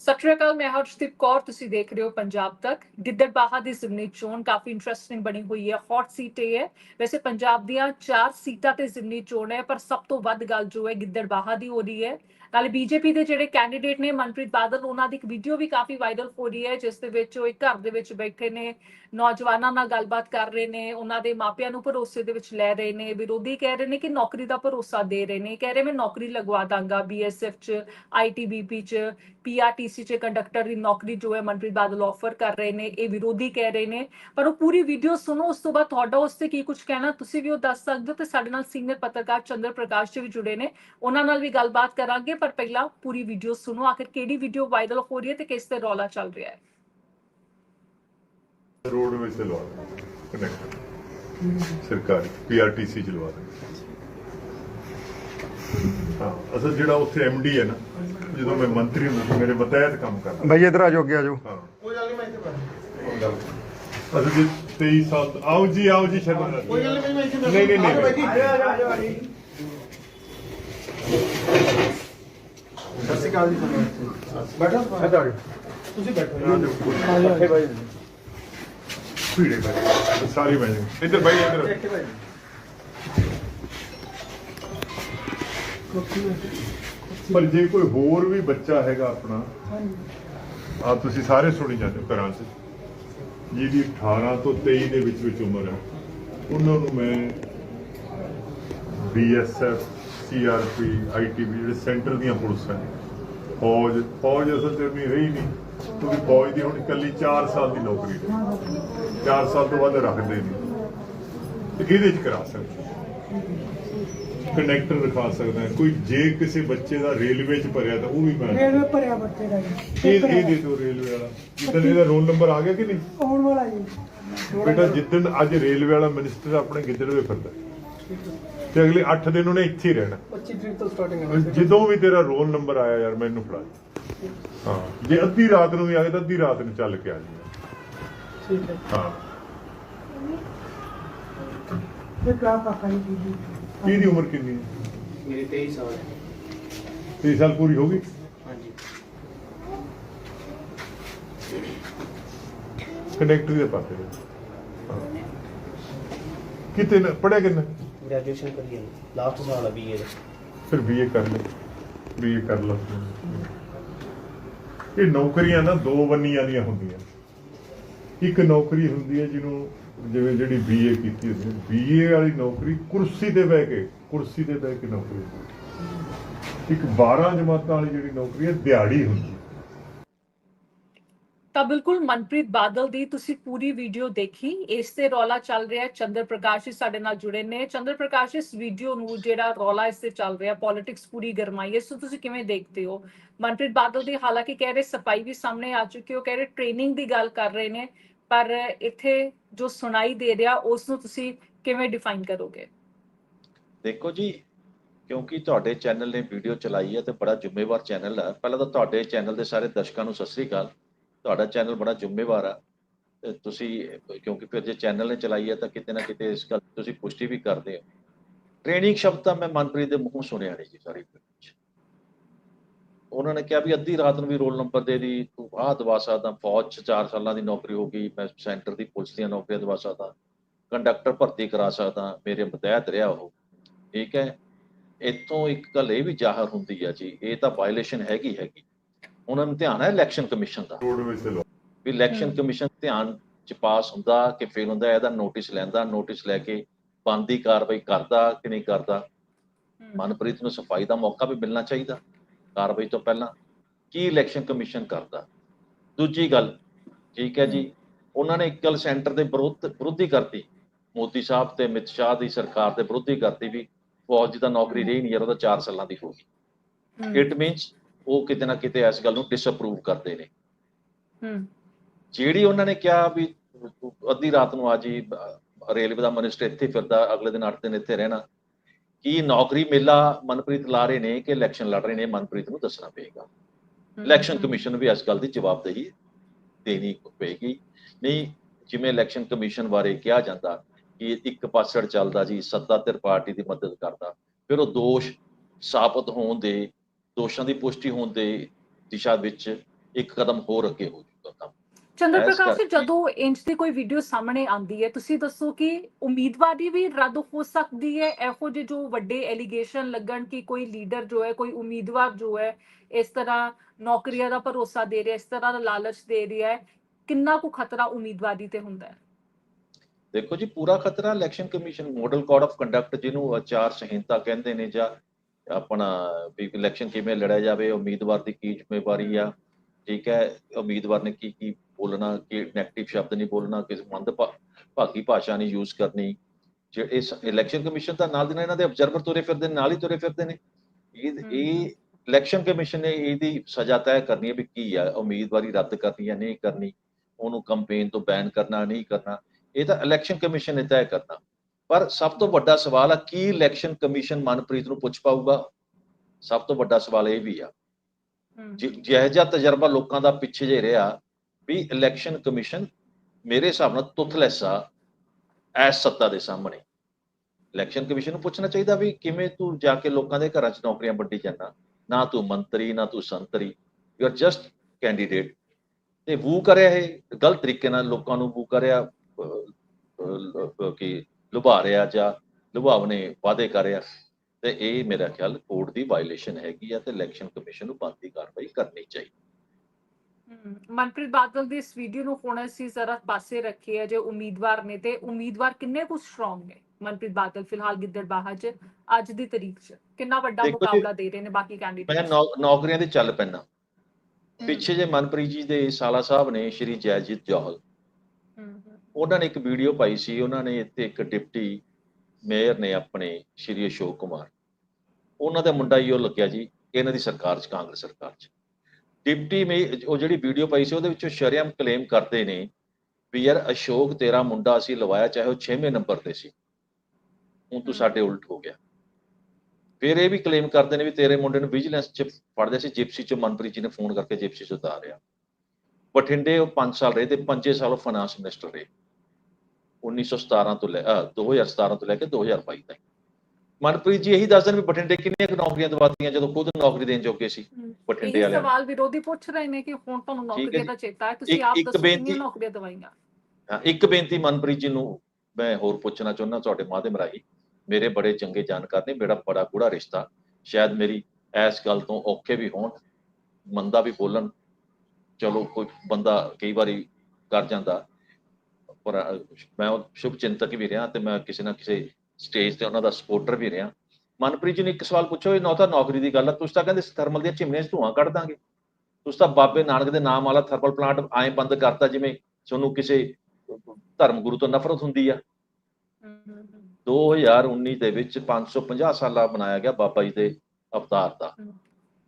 ਸਤਿ ਸ਼੍ਰੀ ਅਕਾਲ, ਮੈਂ ਹਰਸ਼ਦੀਪ ਕੌਰ, ਤੁਸੀਂ ਦੇਖ ਰਹੇ ਹੋ ਪੰਜਾਬ ਤੱਕ। ਗਿੱਦੜਬਾਹਾ ਦੀ ਜ਼ਿਮਨੀ ਚੋਣ ਕਾਫੀ ਇੰਟਰਸਟਿੰਗ ਬਣੀ ਹੋਈ ਹੈ ਹੌਟ ਸੀਟ ਇਹ ਹੈ। ਵੈਸੇ ਪੰਜਾਬ ਦੀਆਂ ਚਾਰ ਸੀਟਾਂ ਤੇ ਜ਼ਿਮਨੀ ਚੋਣ ਹੈ, ਪਰ ਸਭ ਤੋਂ ਵੱਧ ਗੱਲ ਜੋ ਹੈ ਗਿੱਦੜਬਾਹਾ ਦੀ ਹੋ ਰਹੀ ਹੈ। ਨਾਲੇ ਬੀਜੇਪੀ ਦੇ ਜਿਹੜੇ ਕੈਂਡੀਡੇਟ ਨੇ ਮਨਪ੍ਰੀਤ ਬਾਦਲ, ਉਹਨਾਂ ਦੀ ਇੱਕ ਵੀਡੀਓ ਵੀ ਕਾਫੀ ਵਾਇਰਲ ਹੋ ਰਹੀ ਹੈ, ਜਿਸ ਦੇ ਵਿੱਚ ਉਹ ਇੱਕ ਘਰ ਦੇ ਵਿੱਚ ਬੈਠੇ ਨੇ। ਨੌਜਵਾਨਾਂ ਨਾਲ ਗੱਲਬਾਤ ਕਰ ਰਹੇ ਨੇ, ਉਹਨਾਂ ਦੇ ਮਾਪਿਆਂ ਨੂੰ ਭਰੋਸੇ ਦੇ ਵਿੱਚ ਲੈ ਰਹੇ ਨੇ, ਵਿਰੋਧੀ ਕਹਿ ਰਹੇ ਨੇ ਕਿ ਨੌਕਰੀ ਦਾ ਭਰੋਸਾ ਦੇ ਰਹੇ ਨੇ, ਕਹਿ ਰਹੇ ਮੈਂ ਨੌਕਰੀ ਲਗਵਾ ਦਾਂਗਾ ਬੀਐਸਐਫ ਚ ਆਈਟੀਬੀਪੀ ਚ ਪੀਆਰਟੀਸੀ ਚ, ਕੰਡਕਟਰ ਦੀ ਨੌਕਰੀ ਜੋ ਹੈ ਮਨਪ੍ਰੀਤ ਬਾਦਲ ਆਫਰ ਕਰ ਰਹੇ ਨੇ, ਇਹ ਵਿਰੋਧੀ ਕਹਿ ਰਹੇ ਨੇ, ਪਰ ਉਹ ਪੂਰੀ ਵੀਡੀਓ ਸੁਣੋ, ਉਸ ਤੋਂ ਬਾਅਦ ਤੁਹਾਡਾ ਉਸ ਤੇ ਕੀ ਕੁਝ ਕਹਿਣਾ, ਤੁਸੀਂ ਵੀ ਉਹ ਦੱਸ ਸਕਦੇ ਹੋ ਤੇ ਸਾਡੇ ਨਾਲ ਸੀਨੀਅਰ ਪੱਤਰਕਾਰ ਚੰਦਰ ਪ੍ਰਕਾਸ਼ ਜੀ ਵੀ ਜੁੜੇ ਨੇ, ਉਹਨਾਂ ਨਾਲ ਵੀ ਗੱਲਬਾਤ ਕਰਾਂਗੇ, ਪਰ ਪਹਿਲਾਂ ਪੂਰੀ ਵੀਡੀਓ ਸੁਣੋ, ਆਖਿਰ ਕਿਹੜੀ ਵੀਡੀਓ ਵਾਇਰਲ ਹੋ ਰਹੀ ਹੈ ਤੇ ਕਿਸ ਤੇ ਰੌਲਾ ਚੱਲ ਰਿਹਾ ਹੈ। ਰੋਡ ਵਿੱਚ ਤੇ ਲਵਾ ਦੇ ਕਨੈਕਟ ਸਰਕਾਰੀ ਪੀਆਰਟੀਸੀ ਚ ਲਵਾ ਦੇ ਹਾਂ ਅਸਲ ਜਿਹੜਾ ਉੱਥੇ ਐਮਡੀ ਹੈ ਨਾ ਜਦੋਂ ਮੈਂ ਮੰਤਰੀ ਹੁੰਦਾ ਸੀ ਮੇਰੇ ਬਤਾਇਤ ਕੰਮ ਕਰਦਾ ਭਾਈ ਇਧਰ ਆ ਜਾਓ ਅੱਗੇ ਆ ਜਾਓ। ਹਾਂ। ਕੋਈ ਗੱਲ ਨਹੀਂ ਮੈਂ ਇੱਥੇ ਅਸਲ ਜੀ 23 ਸਾਲ ਤੋਂ- ਆਓ ਜੀ ਆਓ ਜੀ ਸ਼ਰਮਾ ਕੋਈ ਗੱਲ ਨਹੀਂ ਮੈਂ ਇੱਥੇ ਨਹੀਂ ਨਹੀਂ ਨਹੀਂ। ਸਤਿ ਸ਼੍ਰੀ ਅਕਾਲ ਜੀ। ਬੈਠੋ ਇੱਧਰ ਆ ਜਾਓ ਤੁਸੀਂ ਬੈਠੋ। ਇੱਥੇ ਭਾਈ ਭੀੜੇ ਬੈਠੇ ਸਾਰੀ ਬੈਠੇ ਇੱਧਰ ਬਾਈ ਇੱਧਰ। ਪਰ ਜੇ ਕੋਈ ਹੋਰ ਵੀ ਬੱਚਾ ਹੈਗਾ ਆਪਣਾ ਆ ਤੁਸੀਂ ਸਾਰੇ ਸੁਣੀ ਜਾਂਦੇ ਹੋ ਘਰਾਂ 'ਚ। ਜਿਹਦੀ 18 ਤੋਂ 23 ਦੇ ਵਿੱਚ ਵਿੱਚ ਉਮਰ ਹੈ, ਉਹਨਾਂ ਨੂੰ ਮੈਂ ਬੀਐਸਐਫ ਸੀਆਰਪੀ ਆਈਟੀਬੀ ਜਿਹੜੇ ਸੈਂਟਰ ਦੀਆਂ ਪੁਲਿਸਾਂ ਨੇ ਫੌਜ ਫੌਜ ਅਸਲ ਤੇ ਵੀ ਰਹੀ ਨਹੀਂ। ਕਿਉਂਕਿ ਫੌਜ ਦੀ ਹੁਣ ਇਕੱਲੀ 4 ਸਾਲ ਦੀ ਨੌਕਰੀ ਹੈ 4 ਸਾਲ ਤੋਂ ਵੱਧ ਰੱਖਦੇ ਨਹੀਂ। ਤੇ ਕਿਹਦੇ ਚ ਕਰਾ ਸਕਦੇ? ਕਨੈਕਟਰ ਰਖਾ ਸਕਦਾ। ਕੋਈ ਜੇ ਕਿਸੇ ਬੱਚੇ ਦਾ ਰੇਲਵੇ ਚ ਭਰਿਆ ਤਾਂ ਉਹ ਵੀ ਮੈਂ ਰੇਲਵੇ ਭਰਿਆ ਬੱਚੇ ਦਾ ਜੀ। ਇਹ ਇਹ ਦੇ ਦਿਓ ਰੇਲਵੇ ਵਾਲਾ। ਜਿੱਦਣ ਇਹਦਾ ਰੋਲ ਨੰਬਰ ਆ ਗਿਆ ਕਿ ਨਹੀਂ? ਆਉਣ ਵਾਲਾ ਜੀ। ਬੇਟਾ ਜਿੱਦਣ ਅੱਜ ਰੇਲਵੇ ਵਾਲਾ ਮਿਨਿਸਟਰ ਆਪਣੇ ਗਿੱਦੜਵੇ ਫਿਰਦਾ। ਤੇ ਅਗਲੇ 8 ਦਿਨ ਉਹਨੇ ਇੱਥੇ ਹੀ ਰਹਿਣਾ। 25 ਤਰੀਕ ਤੋਂ ਸਟਾਰਟਿੰਗ ਜਦੋਂ ਵੀ ਤੇਰਾ ਰੋਲ ਨੰਬਰ ਆਇਆ ਯਾਰ ਮੈਨੂੰ ਫੜਾ ਦੇ। ਹਾਂ ਜੇ ਅੱਧੀ ਰਾਤ ਨੂੰ ਵੀ ਆ ਗਿਆ ਤਾਂ ਅੱਧੀ ਰਾਤ ਨੂੰ ਚੱਲ ਕੇ ਆ ਜੀ ਠੀਕ ਹੈ। ਹਾਂ। ਤੇ ਕਾ ਪਾਪਾ ਜੀ ਜੀ ਕਿਹਦੀ ਉਮਰ ਕਿੰਨੀ ਹੈ? ਮੇਰੀ 23 ਸਾਲ ਹੈ। 23 ਸਾਲ ਪੂਰੀ ਹੋ ਗਈ? ਹਾਂਜੀ। ਕੰਡਕਟਰ ਦੇ ਪਾਸੇ। ਹਾਂ। ਕਿਤੇ ਨਾ ਪੜਿਆ ਕਿੰਨਾ? ਗ੍ਰੈਜੂਏਸ਼ਨ ਕਰੀ ਹੈ ਲਾਸਟ ਸਾਲ ਹੈ ਬੀਏ ਦਾ। ਫਿਰ ਬੀਏ ਕਰ ਲੈ ਬੀਏ ਕਰ ਲਾ ਇਹ ਨੌਕਰੀਆਂ ਨਾ ਦੋ ਬੰਨੀਆਂ ਦੀਆਂ ਹੁੰਦੀਆਂ। ਇੱਕ ਨੌਕਰੀ ਹੁੰਦੀ ਹੈ ਜਿਹਨੂੰ ਜਿਵੇਂ ਜਿਹੜੀ ਬੀਏ ਕੀਤੀ ਸੀ। ਬੀਏ ਵਾਲੀ ਨੌਕਰੀ ਕੁਰਸੀ ਤੇ ਬਹਿ ਕੇ, ਕੁਰਸੀ ਤੇ ਬਹਿ ਕੇ ਨੌਕਰੀ। ਇੱਕ 12 ਜਮਾਤਾਂ ਵਾਲੀ ਜਿਹੜੀ ਨੌਕਰੀ ਹੈ, ਦਿਹਾੜੀ ਹੁੰਦੀ ਤਾਂ ਬਿਲਕੁਲ ਮਨਪ੍ਰੀਤ ਬਾਦਲ ਦੀ ਤੁਸੀਂ ਪੂਰੀ ਵੀਡੀਓ ਦੇਖੀ, ਇਸ ਤੇ ਰੌਲਾ ਚੱਲ ਰਿਹਾ ਹੈ। ਚੰਦਰ ਪ੍ਰਕਾਸ਼ ਜੀ ਸਾਡੇ ਨਾਲ ਜੁੜੇ ਨੇ। ਚੰਦਰ ਪ੍ਰਕਾਸ਼, ਇਸ ਵੀਡੀਓ ਨੂੰ ਜਿਹੜਾ ਰੌਲਾ ਇਸ ਤੇ ਚੱਲ ਰਿਹਾ ਪੋਲਿਟਿਕਸ ਪੂਰੀ ਗਰਮਾਈ ਹੈ। ਇਸ ਤੁਸੀਂ ਕਿਵੇਂ ਦੇਖਦੇ ਹੋ? ਮਨਪ੍ਰੀਤ ਬਾਦਲ ਦੀ ਹਾਲਾਂਕਿ ਕਹਿ ਰਹੇ ਸਫ਼ਾਈ ਵੀ ਸਾਹਮਣੇ ਆ ਚੁੱਕੀ ਉਹ ਕਹਿ ਰਹੇ ਟ੍ਰੇਨਿੰਗ ਦੀ ਗੱਲ ਕਰ ਰਹੇ ਨੇ, ਪਰ ਇੱਥੇ ਜੋ ਸੁਣਾਈ ਦੇ ਰਿਹਾ, ਉਸ ਨੂੰ ਤੁਸੀਂ ਕਿਵੇਂ ਡਿਫਾਈਨ ਕਰੋਗੇ? ਦੇਖੋ ਜੀ, ਕਿਉਂਕਿ ਤੁਹਾਡੇ ਚੈਨਲ ਨੇ ਵੀਡੀਓ ਚਲਾਈ ਹੈ ਤੇ ਬੜਾ ਜ਼ਿੰਮੇਵਾਰ ਚੈਨਲ ਹੈ। ਪਹਿਲਾਂ ਤਾਂ ਤੁਹਾਡੇ ਚੈਨਲ ਦੇ ਸਾਰੇ ਦਰਸ਼ਕਾਂ ਨੂੰ ਸਤਿ ਸ੍ਰੀ ਅਕਾਲ। ਤੁਹਾਡਾ ਚੈਨਲ ਬੜਾ ਜ਼ਿੰਮੇਵਾਰ ਆ। ਤੇ ਤੁਸੀਂ, ਕਿਉਂਕਿ ਫਿਰ ਜੇ ਚੈਨਲ ਨੇ ਚਲਾਈ ਹੈ ਤਾਂ ਕਿਤੇ ਨਾ ਕਿਤੇ ਇਸ ਗੱਲ ਤੁਸੀਂ ਪੁਸ਼ਟੀ ਵੀ ਕਰਦੇ ਹੋ। ਟ੍ਰੇਨਿੰਗ ਸ਼ਬਦ ਤਾਂ ਮੈਂ ਮਨਪ੍ਰੀਤ ਦੇ ਮੂੰਹੋਂ ਸੁਣਿਆ ਨਹੀਂ ਜੀ ਸਾਰੀ ਵਿੱਚ ਉਹਨਾਂ ਨੇ ਕਿਹਾ ਵੀ ਅੱਧੀ ਰਾਤ ਨੂੰ ਵੀ ਰੋਲ ਨੰਬਰ ਦੇ ਦੀ, ਤੂੰ ਆਹ ਦਵਾ ਸਕਦਾ, ਫੌਜ 'ਚ 4 ਸਾਲਾਂ ਦੀ ਨੌਕਰੀ ਹੋ ਗਈ, ਮੈਂ ਸੈਂਟਰ ਦੀ ਪੁਲਿਸ ਦੀਆਂ ਨੌਕਰੀਆਂ ਦਵਾ ਸਕਦਾ, ਕੰਡਕਟਰ ਭਰਤੀ ਕਰਾ ਸਕਦਾ, ਮੇਰੇ ਮਤਹਿਤ ਰਿਹਾ ਉਹ। ਠੀਕ ਹੈ। ਇੱਥੋਂ ਇੱਕ ਗੱਲ ਇਹ ਵੀ ਜ਼ਾਹਰ ਹੁੰਦੀ ਆ ਜੀ, ਇਹ ਤਾਂ ਵਾਇਲੇਸ਼ਨ ਹੈਗੀ ਹੈਗੀ। ਉਹਨਾਂ ਨੂੰ ਧਿਆਨ ਹੈ ਇਲੈਕਸ਼ਨ ਕਮਿਸ਼ਨ ਦਾ। ਵੀ ਇਲੈਕਸ਼ਨ ਕਮਿਸ਼ਨ ਧਿਆਨ ਚ ਪਾਸ ਹੁੰਦਾ ਕਿ ਫੇਲ ਹੁੰਦਾ ਇਹਦਾ ਨੋਟਿਸ ਲੈਂਦਾ ਨੋਟਿਸ ਲੈ ਕੇ ਬੰਦੀ ਕਾਰਵਾਈ ਕਰਦਾ ਕਿ ਨਹੀਂ ਕਰਦਾ। ਮਨਪ੍ਰੀਤ ਨੂੰ ਸਫ਼ਾਈ ਦਾ ਮੌਕਾ ਵੀ ਮਿਲਣਾ ਚਾਹੀਦਾ ਕਾਰਵਾਈ ਤੋਂ ਪਹਿਲਾਂ। ਕੀ ਇਲੈਕਸ਼ਨ ਕਮਿਸ਼ਨ ਕਰਦਾ? ਦੂਜੀ ਗੱਲ ਠੀਕ ਹੈ ਜੀ ਉਹਨਾਂ ਨੇ ਇੱਕ ਗੱਲ ਸੈਂਟਰ ਦੇ ਵਿਰੁੱਧ ਵਿਰੋਧੀ ਕਰਤੀ। ਮੋਦੀ ਸਾਹਿਬ ਤੇ ਅਮਿਤ ਸ਼ਾਹ ਦੀ ਸਰਕਾਰ ਦੇ ਵਿਰੋਧੀ ਕਰਤੀ ਵੀ ਫੌਜ ਦੀ ਤਾਂ ਨੌਕਰੀ ਰਹੀ ਨਹੀਂ ਯਾਰ ਉਹਦਾ 4 ਸਾਲਾਂ ਦੀ ਹੋ ਗਈ। ਇਟ ਮੀਨਸ ਉਹ ਕਿਤੇ ਨਾ ਕਿਤੇ ਇਸ ਗੱਲ ਨੂੰ ਡਿਸਅਪਰੂਵ ਕਰਦੇ ਨੇ। ਹੂੰ। ਜਿਹੜੀ ਉਹਨਾਂ ਨੇ ਕਿਹਾ ਵੀ ਅੱਧੀ ਰਾਤ ਨੂੰ ਆ ਜੀ ਰੇਲਵੇ ਦਾ ਮਿਨਿਸਟਰ ਇੱਥੇ ਫਿਰਦਾ ਅਗਲੇ ਦਿਨ 8 ਦਿਨ ਇੱਥੇ ਰਹਿਣਾ। ਕੀ ਨੌਕਰੀ ਮੇਲਾ ਮਨਪ੍ਰੀਤ ਲਾ ਰਹੇ ਨੇ ਕਿ ਇਲੈਕਸ਼ਨ ਲੜ ਰਹੇ ਨੇ ਮਨਪ੍ਰੀਤ ਨੂੰ ਦੱਸਣਾ ਪਏਗਾ। ਇਲੈਕਸ਼ਨ ਕਮਿਸ਼ਨ ਵੀ ਇਸ ਗੱਲ ਦੀ ਜਵਾਬਦੇਹੀ ਦੇਣੀ ਪਏਗੀ। ਨਹੀਂ ਜਿਵੇਂ ਇਲੈਕਸ਼ਨ ਕਮਿਸ਼ਨ ਬਾਰੇ ਕਿਹਾ ਜਾਂਦਾ ਕਿ ਇੱਕ ਪਾਸੜ ਚੱਲਦਾ ਜੀ ਸੱਤਾਧਿਰ ਪਾਰਟੀ ਦੀ ਮਦਦ ਕਰਦਾ ਫਿਰ ਉਹ ਦੋਸ਼ ਸਾਬਤ ਹੋਣ ਦੇ ਦੋਸ਼ਾਂ ਦੀ ਪੁਸ਼ਟੀ ਹੋਣ ਦੇ ਦਿਸ਼ਾ ਵਿੱਚ ਇੱਕ ਕਦਮ ਹੋਰ ਅੱਗੇ ਹੋ ਜਾਊਗਾ ਕੰਮ। ਚੰਦਰ ਪ੍ਰਕਾਸ਼ ਜੀ, ਜਦੋਂ ਇੰਚ ਦੀ ਕੋਈ ਵੀਡੀਓ ਸਾਹਮਣੇ ਆਉਂਦੀ ਹੈ ਤੁਸੀਂ ਦੱਸੋ ਕਿ ਉਮੀਦਵਾਰੀ ਵੀ ਰੱਦ ਹੋ ਸਕਦੀ ਹੈ? ਇਹੋ ਜਿਹੇ ਜੋ ਵੱਡੇ ਐਲੀਗੇਸ਼ਨ ਲੱਗਣ ਕਿ ਕੋਈ ਲੀਡਰ ਜੋ ਹੈ ਕੋਈ ਉਮੀਦਵਾਰ ਜੋ ਹੈ ਇਸ ਤਰ੍ਹਾਂ ਨੌਕਰੀਆਂ ਦਾ ਭਰੋਸਾ ਦੇ ਰਿਹਾ ਇਸ ਤਰ੍ਹਾਂ ਦਾ ਲਾਲਚ ਦੇ ਰਿਹਾ ਹੈ ਕਿੰਨਾ ਕੁ ਖਤਰਾ ਉਮੀਦਵਾਰੀ ਤੇ ਹੁੰਦਾ ਹੈ? ਦੇਖੋ ਜੀ ਪੂਰਾ ਖਤਰਾ election commission model code of conduct ਜਿਹਨੂੰ ਆਚਾਰ ਸੰਹਿਤਾ ਕਹਿੰਦੇ ਨੇ ਜਾਂ ਆਪਣਾ ਵੀ ਇਲੈਕਸ਼ਨ ਕਿਵੇਂ ਲੜਿਆ ਜਾਵੇ, ਉਮੀਦਵਾਰ ਦੀ ਕੀ ਜ਼ਿੰਮੇਵਾਰੀ ਆ, ਠੀਕ ਹੈ, ਉਮੀਦਵਾਰ ਨੇ ਕੀ ਕੀ ਬੋਲਣਾ, ਕਿ ਨੈਗੇਟਿਵ ਸ਼ਬਦ ਨਹੀਂ ਬੋਲਣਾ, ਕਿਸ ਮੰਦ ਭਾਗੀ ਭਾਸ਼ਾ ਨਹੀਂ ਯੂਜ਼ ਕਰਨੀ, ਜੇ ਇਸ ਇਲੈਕਸ਼ਨ ਕਮਿਸ਼ਨ ਦਾ ਨਾਲ ਦੀ ਨਾਲ ਇਹਨਾਂ ਦੇ ਅਬਜ਼ਰਵਰ ਤੁਰੇ ਫਿਰਦੇ ਨੇ, ਨਾਲ ਹੀ ਤੁਰੇ ਫਿਰਦੇ ਨੇ। ਇਹ ਇਹ ਇਲੈਕਸ਼ਨ ਕਮਿਸ਼ਨ ਨੇ ਇਹਦੀ ਸਜ਼ਾ ਤੈਅ ਕਰਨੀ ਹੈ ਵੀ ਕੀ ਆ, ਉਮੀਦਵਾਰੀ ਰੱਦ ਕਰਨੀ ਹੈ ਨਹੀਂ ਕਰਨੀ, ਉਹਨੂੰ ਕੰਪੇਨ ਤੋਂ ਬੈਨ ਕਰਨਾ, ਨਹੀਂ ਕਰਨਾ, ਇਹ ਤਾਂ ਇਲੈਕਸ਼ਨ ਕਮਿਸ਼ਨ ਨੇ ਤੈਅ ਕਰਨਾ। ਪਰ ਸਭ ਤੋਂ ਵੱਡਾ ਸਵਾਲ ਆ ਕੀ ਇਲੈਕਸ਼ਨ ਕਮਿਸ਼ਨ ਮਨਪ੍ਰੀਤ ਨੂੰ ਪੁੱਛ ਪਾਊਗਾ? ਸਭ ਤੋਂ ਵੱਡਾ ਸਵਾਲ ਇਹ ਵੀ ਆ। ਜਿਹੋ ਜਿਹਾ ਤਜਰਬਾ ਲੋਕਾਂ ਦਾ ਪਿੱਛੇ ਜੇ ਰਿਹਾ ਵੀ ਇਲੈਕਸ਼ਨ ਕਮਿਸ਼ਨ ਮੇਰੇ ਹਿਸਾਬ ਨਾਲ ਤੁਥਲੈਸ ਆ ਐਸ ਸੱਤਾ ਦੇ ਸਾਹਮਣੇ। ਇਲੈਕਸ਼ਨ ਕਮਿਸ਼ਨ ਨੂੰ ਪੁੱਛਣਾ ਚਾਹੀਦਾ ਵੀ ਕਿਵੇਂ ਤੂੰ ਜਾ ਕੇ ਲੋਕਾਂ ਦੇ ਘਰਾਂ 'ਚ ਨੌਕਰੀਆਂ ਵੰਡੀ ਜਾਂਦਾ? ਨਾ ਤੂੰ ਮੰਤਰੀ ਨਾ ਤੂੰ ਸੰਤਰੀ। ਯੂ ਆਰ ਜਸਟ ਕੈਂਡੀਡੇਟ ਤੇ ਵੂ ਕਰਿਆ ਇਹ ਗਲਤ ਤਰੀਕੇ ਨਾਲ ਲੋਕਾਂ ਨੂੰ ਵੂ ਕਰਿਆ ਕਿ ਲੁਭਾ ਰਿਹਾ ਜਾਂ ਲੁਭਾਵਨੇ ਵਾਅਦੇ ਕਰ ਰਿਹਾ ਤੇ ਇਹ ਮੇਰਾ ਖਿਆਲ ਕੋਡ ਦੀ ਵਾਇਲੇਸ਼ਨ ਹੈਗੀ ਆ ਤੇ ਇਲੈਕਸ਼ਨ ਕਮਿਸ਼ਨ ਨੂੰ ਬਣਦੀ ਕਾਰਵਾਈ ਕਰਨੀ ਚਾਹੀਦੀ। ਮਨਪ੍ਰੀਤ ਬਾਦਲ ਦੀ ਇਸ ਵੀਡੀਓ ਨੂੰ ਹੁਣ ਅਸੀਂ ਜ਼ਰਾ ਪਾਸੇ ਰੱਖੀਏ ਜੇ ਉਮੀਦਵਾਰ ਨੇ ਤੇ ਉਮੀਦਵਾਰ ਕਿੰਨੇ ਕੁ ਸਟਰੋਂਗ ਨੇ? ਮਨਪ੍ਰੀਤ ਬਾਦਲ ਫਿਲਹਾਲ ਗਿੱਦੜਬਾਹਾ 'ਚ ਅੱਜ ਦੀ ਤਰੀਕ 'ਚ। ਕਿੰਨਾ ਵੱਡਾ ਮੁਕਾਬਲਾ ਦੇ ਰਹੇ ਨੇ ਬਾਕੀ ਮੈਂ ਕੈਂਡੀਡੇਟ ਨੌ- ਨੌਕਰੀਆਂ ਦੇ ਚੱਲ ਪੈਣਾ ਪਿੱਛੇ ਜੇ ਮਨਪ੍ਰੀਤ ਜੀ ਦੇ ਸਾਲਾ ਸਾਹਿਬ ਨੇ ਸ਼੍ਰੀ ਜੈਜੀਤ ਜੋਹਲ ਉਹਨਾਂ ਨੇ ਇੱਕ ਵੀਡੀਓ ਪਾਈ ਸੀ ਉਹਨਾਂ ਨੇ ਇੱਥੇ ਇੱਕ ਡਿਪਟੀ ਮੇਅਰ ਨੇ ਆਪਣੇ ਸ਼੍ਰੀ ਅਸ਼ੋਕ ਕੁਮਾਰ। ਉਹਨਾਂ ਦਾ ਮੁੰਡਾ ਹੀ ਉਹ ਲੱਗਿਆ ਜੀ ਇਹਨਾਂ ਦੀ ਸਰਕਾਰ 'ਚ ਕਾਂਗਰਸ ਸਰਕਾਰ 'ਚ। ਡਿਪਟੀ ਮੇ ਉਹ ਜਿਹੜੀ ਵੀਡੀਓ ਪਾਈ ਸੀ ਉਹਦੇ ਵਿੱਚੋਂ ਸ਼ਰੇਆਮ ਕਲੇਮ ਕਰਦੇ ਨੇ ਵੀ ਯਾਰ ਅਸ਼ੋਕ ਤੇਰਾ ਮੁੰਡਾ ਅਸੀਂ ਲਵਾਇਆ ਚਾਹੇ ਉਹ 6ਵੇਂ ਨੰਬਰ ਤੇ ਸੀ। ਹੁਣ ਤੂੰ। ਸਾਡੇ ਉਲਟ ਹੋ ਗਿਆ। ਫਿਰ ਇਹ ਵੀ ਕਲੇਮ ਕਰਦੇ ਨੇ ਵੀ ਤੇਰੇ ਮੁੰਡੇ ਨੂੰ ਵਿਜੀਲੈਂਸ 'ਚ ਫੜਦੇ ਸੀ ਜਿਪਸੀ 'ਚ ਮਨਪ੍ਰੀਤ ਜੀ ਨੇ ਫੋਨ ਕਰਕੇ ਜਿਪਸੀ 'ਚ ਉਤਾਰਿਆ। ਬਠਿੰਡੇ ਉਹ 5 ਸਾਲ ਰਹੇ ਤੇ 5 ਸਾਲ ਉਹ ਫਾਈਨਾਂਸ ਮਿਨਿਸਟਰ ਰਹੇ। 1917 ਤੋਂ ਲੈ ਅਹ 2017 ਤੋਂ ਲੈ ਕੇ 2022 ਤੱਕ ਮਨਪ੍ਰੀਤ ਜੀ ਇਹੀ ਦੱਸਦੇ ਨੇ ਵੀ ਬਠਿੰਡੇ ਕਿੰਨੀਆਂ ਨੌਕਰੀਆਂ ਦਵਾਤੀਆਂ ਜਦੋਂ ਖੁਦ ਨੌਕਰੀ ਦੇਣ ਜੋਗੇ ਸੀ ਬਠਿੰਡੇ ਨੂੰ। ਸਵਾਲ ਵਿਰੋਧੀ ਪੁੱਛ ਰਹੇ ਨੇ ਕਿ ਹੁਣ ਤੁਹਾਨੂੰ ਨੌਕਰੀਆਂ। ਦਾ ਚੇਤਾ ਹੈ ਤੁਸੀਂ ਆਪ ਦੱਸੋ ਕਿੰਨੀਆਂ ਨੌਕਰੀਆਂ ਦਵਾਈਆਂ? ਹਾਂ, ਇੱਕ ਬੇਨਤੀ ਮਨਪ੍ਰੀਤ ਜੀ ਨੂੰ ਮੈਂ ਹੋਰ ਪੁੱਛਣਾ ਚਾਹੁੰਦਾ ਤੁਹਾਡੇ ਮਾਧਿਅਮ ਰਾਹੀਂ। ਮੇਰੇ ਬੜੇ ਚੰਗੇ ਜਾਣਕਾਰ ਨੇ ਮੇਰਾ ਬੜਾ ਗੂੜਾ ਰਿਸ਼ਤਾ। ਸ਼ਾਇਦ ਮੇਰੀ ਇਸ ਗੱਲ ਤੋਂ ਔਖੇ ਵੀ ਹੋਣ ਮੰਦਾ ਵੀ ਬੋਲਣ। ਚਲੋ ਕੋਈ ਬੰਦਾ ਕਈ ਵਾਰੀ ਕਰ ਜਾਂਦਾ। ਪਰ ਮੈਂ ਉਹ ਸ਼ੁਭ ਚਿੰਤਕ ਵੀ ਰਿਹਾ ਤੇ ਮੈਂ ਕਿਸੇ ਨਾ ਕਿਸੇ ਸਟੇਜ ਤੇ ਉਹਨਾਂ ਦਾ ਸਪੋਰਟਰ ਵੀ ਰਿਹਾ। ਮਨਪ੍ਰੀਤ ਜੀ ਨੇ ਇੱਕ ਸਵਾਲ ਪੁੱਛੋ ਇਹ ਨਾ ਨੌਕਰੀ ਦੀ ਗੱਲ ਆ ਤੁਸੀਂ ਤਾਂ ਕਹਿੰਦੇ ਥਰਮਲ ਦੀਆਂ ਚਿਮਨੀਆਂ 'ਚ ਧੂਆਂ ਕੱਢ ਦਾਂਗੇ। ਤੁਸੀਂ ਤਾਂ ਬਾਬੇ ਨਾਨਕ ਦੇ ਨਾਮ ਵਾਲਾ ਥਰਮਲ ਪਲਾਂਟ ਐਂ ਬੰਦ ਕਰਤਾ ਜਿਵੇਂ ਤੁਹਾਨੂੰ ਕਿਸੇ ਧਰਮ ਗੁਰੂ ਤੋਂ ਨਫ਼ਰਤ ਹੁੰਦੀ ਆ। 2019 ਦੇ ਵਿੱਚ 550 ਸਾਲਾ ਬਣਾਇਆ ਗਿਆ ਬਾਬਾ ਜੀ ਦੇ ਅਵਤਾਰ ਦਾ।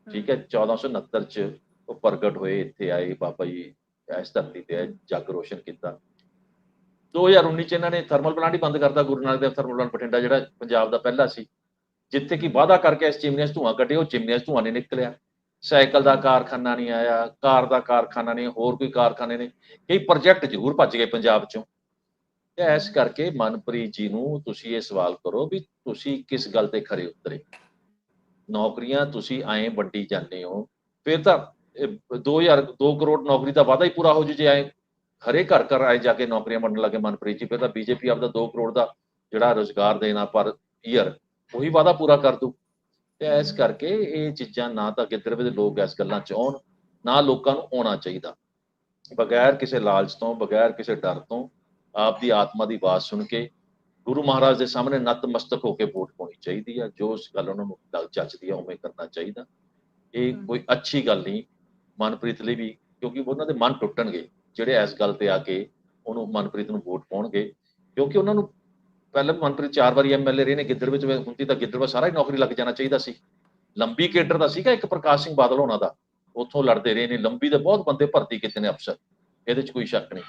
ਠੀਕ ਹੈ 1469 ਚ ਉਹ ਪ੍ਰਗਟ ਹੋਏ ਇੱਥੇ ਆਏ ਬਾਬਾ ਜੀ ਇਸ ਧਰਤੀ ਤੇ ਆਏ, ਜੱਗ ਰੋਸ਼ਨ ਕੀਤਾ। 2019 ਚ ਇਹਨਾਂ ਨੇ ਥਰਮਲ ਪਲਾਂਟ ਹੀ ਬੰਦ ਕਰਤਾ, ਗੁਰੂ ਨਾਨਕ ਦੇਵ ਥਰਮਲ ਪਲਾਂਟ ਬਠਿੰਡਾ, ਜਿਹੜਾ ਪੰਜਾਬ ਦਾ ਪਹਿਲਾ ਸੀ। ਜਿੱਥੇ ਕਿ ਵਾਅਦਾ ਕਰਕੇ ਇਸ ਚਿਮਨੀਆਂ 'ਚ ਧੂਆਂ ਕੱਢੇ ਉਹ ਚਿਮਨੀਆਂ 'ਚ ਧੂਆਂ ਨਹੀਂ ਨਿਕਲਿਆ। ਸਾਈਕਲ ਦਾ ਕਾਰਖਾਨਾ ਨਹੀਂ ਆਇਆ, ਕਾਰ ਦਾ ਕਾਰਖਾਨਾ ਨਹੀਂ, ਹੋਰ ਕੋਈ ਕਾਰਖਾਨੇ ਨੇ। ਕਈ ਪ੍ਰੋਜੈਕਟ ਜ਼ਰੂਰ ਭੱਜ ਗਏ ਪੰਜਾਬ 'ਚੋਂ। ਤੇ ਇਸ ਕਰਕੇ ਮਨਪ੍ਰੀਤ ਜੀ ਨੂੰ ਤੁਸੀਂ ਇਹ ਸਵਾਲ ਕਰੋ ਵੀ ਤੁਸੀਂ ਕਿਸ ਗੱਲ ਤੇ ਖਰੇ ਉਤਰੇ? ਨੌਕਰੀਆਂ ਤੁਸੀਂ ਐਂ ਵੱਡੀ ਜਾਂਦੇ ਹੋ, ਫਿਰ ਤਾਂ ਇਹ 2000 2 ਕਰੋੜ ਨੌਕਰੀ ਦਾ ਵਾਅਦਾ ਹੀ ਪੂਰਾ ਹੋ ਜੂ ਜੇ ਐਂ। ਹਰੇ ਘਰ ਘਰ ਆਏ ਜਾ ਕੇ ਨੌਕਰੀਆਂ ਵੰਡਣ ਲੱਗੇ ਮਨਪ੍ਰੀਤ ਜੀ ਫਿਰ ਤਾਂ ਬੀਜੇਪੀ ਆਪਦਾ 2 ਕਰੋੜ ਦਾ ਜਿਹੜਾ ਰੋਜ਼ਗਾਰ ਦੇਣਾ ਪਰ ਈਅਰ ਉਹੀ ਵਾਅਦਾ ਪੂਰਾ ਕਰ ਦੂ। ਤੇ ਇਸ ਕਰਕੇ ਇਹ ਚੀਜ਼ਾਂ ਨਾ ਤਾਂ ਗਿੱਦੜਵੇ ਦੇ ਲੋਕ ਇਸ ਗੱਲਾਂ 'ਚ ਆਉਣ ਨਾ ਲੋਕਾਂ ਨੂੰ ਆਉਣਾ ਚਾਹੀਦਾ। ਬਗੈਰ ਕਿਸੇ ਲਾਲਚ ਤੋਂ ਬਗੈਰ ਕਿਸੇ ਡਰ ਤੋਂ ਆਪ ਦੀ ਆਤਮਾ ਦੀ ਆਵਾਜ਼ ਸੁਣ ਕੇ ਗੁਰੂ ਮਹਾਰਾਜ ਦੇ ਸਾਹਮਣੇ ਨਤਮਸਤਕ ਹੋ ਕੇ ਵੋਟ ਪਾਉਣੀ ਚਾਹੀਦੀ ਆ। ਜੋ ਉਸ ਗੱਲ ਉਹਨਾਂ ਨੂੰ ਚੱਜਦੀ ਆ ਉਵੇਂ ਕਰਨਾ ਚਾਹੀਦਾ। ਇਹ। ਕੋਈ ਅੱਛੀ ਗੱਲ ਨਹੀਂ ਮਨਪ੍ਰੀਤ ਲਈ ਵੀ ਕਿਉਂਕਿ ਉਹਨਾਂ ਦੇ ਮਨ ਟੁੱਟਣਗੇ। ਜਿਹੜੇ ਇਸ ਗੱਲ ਤੇ ਆ ਕੇ ਉਹਨੂੰ ਮਨਪ੍ਰੀਤ ਨੂੰ ਵੋਟ ਪਾਉਣਗੇ, ਕਿਉਂਕਿ ਉਹਨਾਂ ਨੂੰ ਪਹਿਲਾਂ ਮਨਪ੍ਰੀਤ ਚਾਰ ਵਾਰੀ ਐਮਐਲਏ ਰਹੇ ਨੇ, ਗਿੱਦੜ ਵਿੱਚ ਹੁੰਦੀ ਤਾਂ ਗਿੱਦੜ ਵਿੱਚ ਸਾਰਾ ਹੀ ਨੌਕਰੀ ਲੱਗ ਜਾਣਾ ਚਾਹੀਦਾ ਸੀ। ਲੰਬੀ ਕੇਡਰ ਦਾ ਸੀਗਾ ਇੱਕ ਪ੍ਰਕਾਸ਼ ਸਿੰਘ ਬਾਦਲ ਹੋਣਾ ਦਾ। ਉੱਥੋਂ ਲੜਦੇ ਰਹੇ ਨੇ, ਲੰਬੀ ਦੇ ਬਹੁਤ ਬੰਦੇ ਭਰਤੀ ਕੀਤੇ ਨੇ ਅਫਸਰ, ਇਹਦੇ 'ਚ ਕੋਈ ਸ਼ੱਕ ਨਹੀਂ।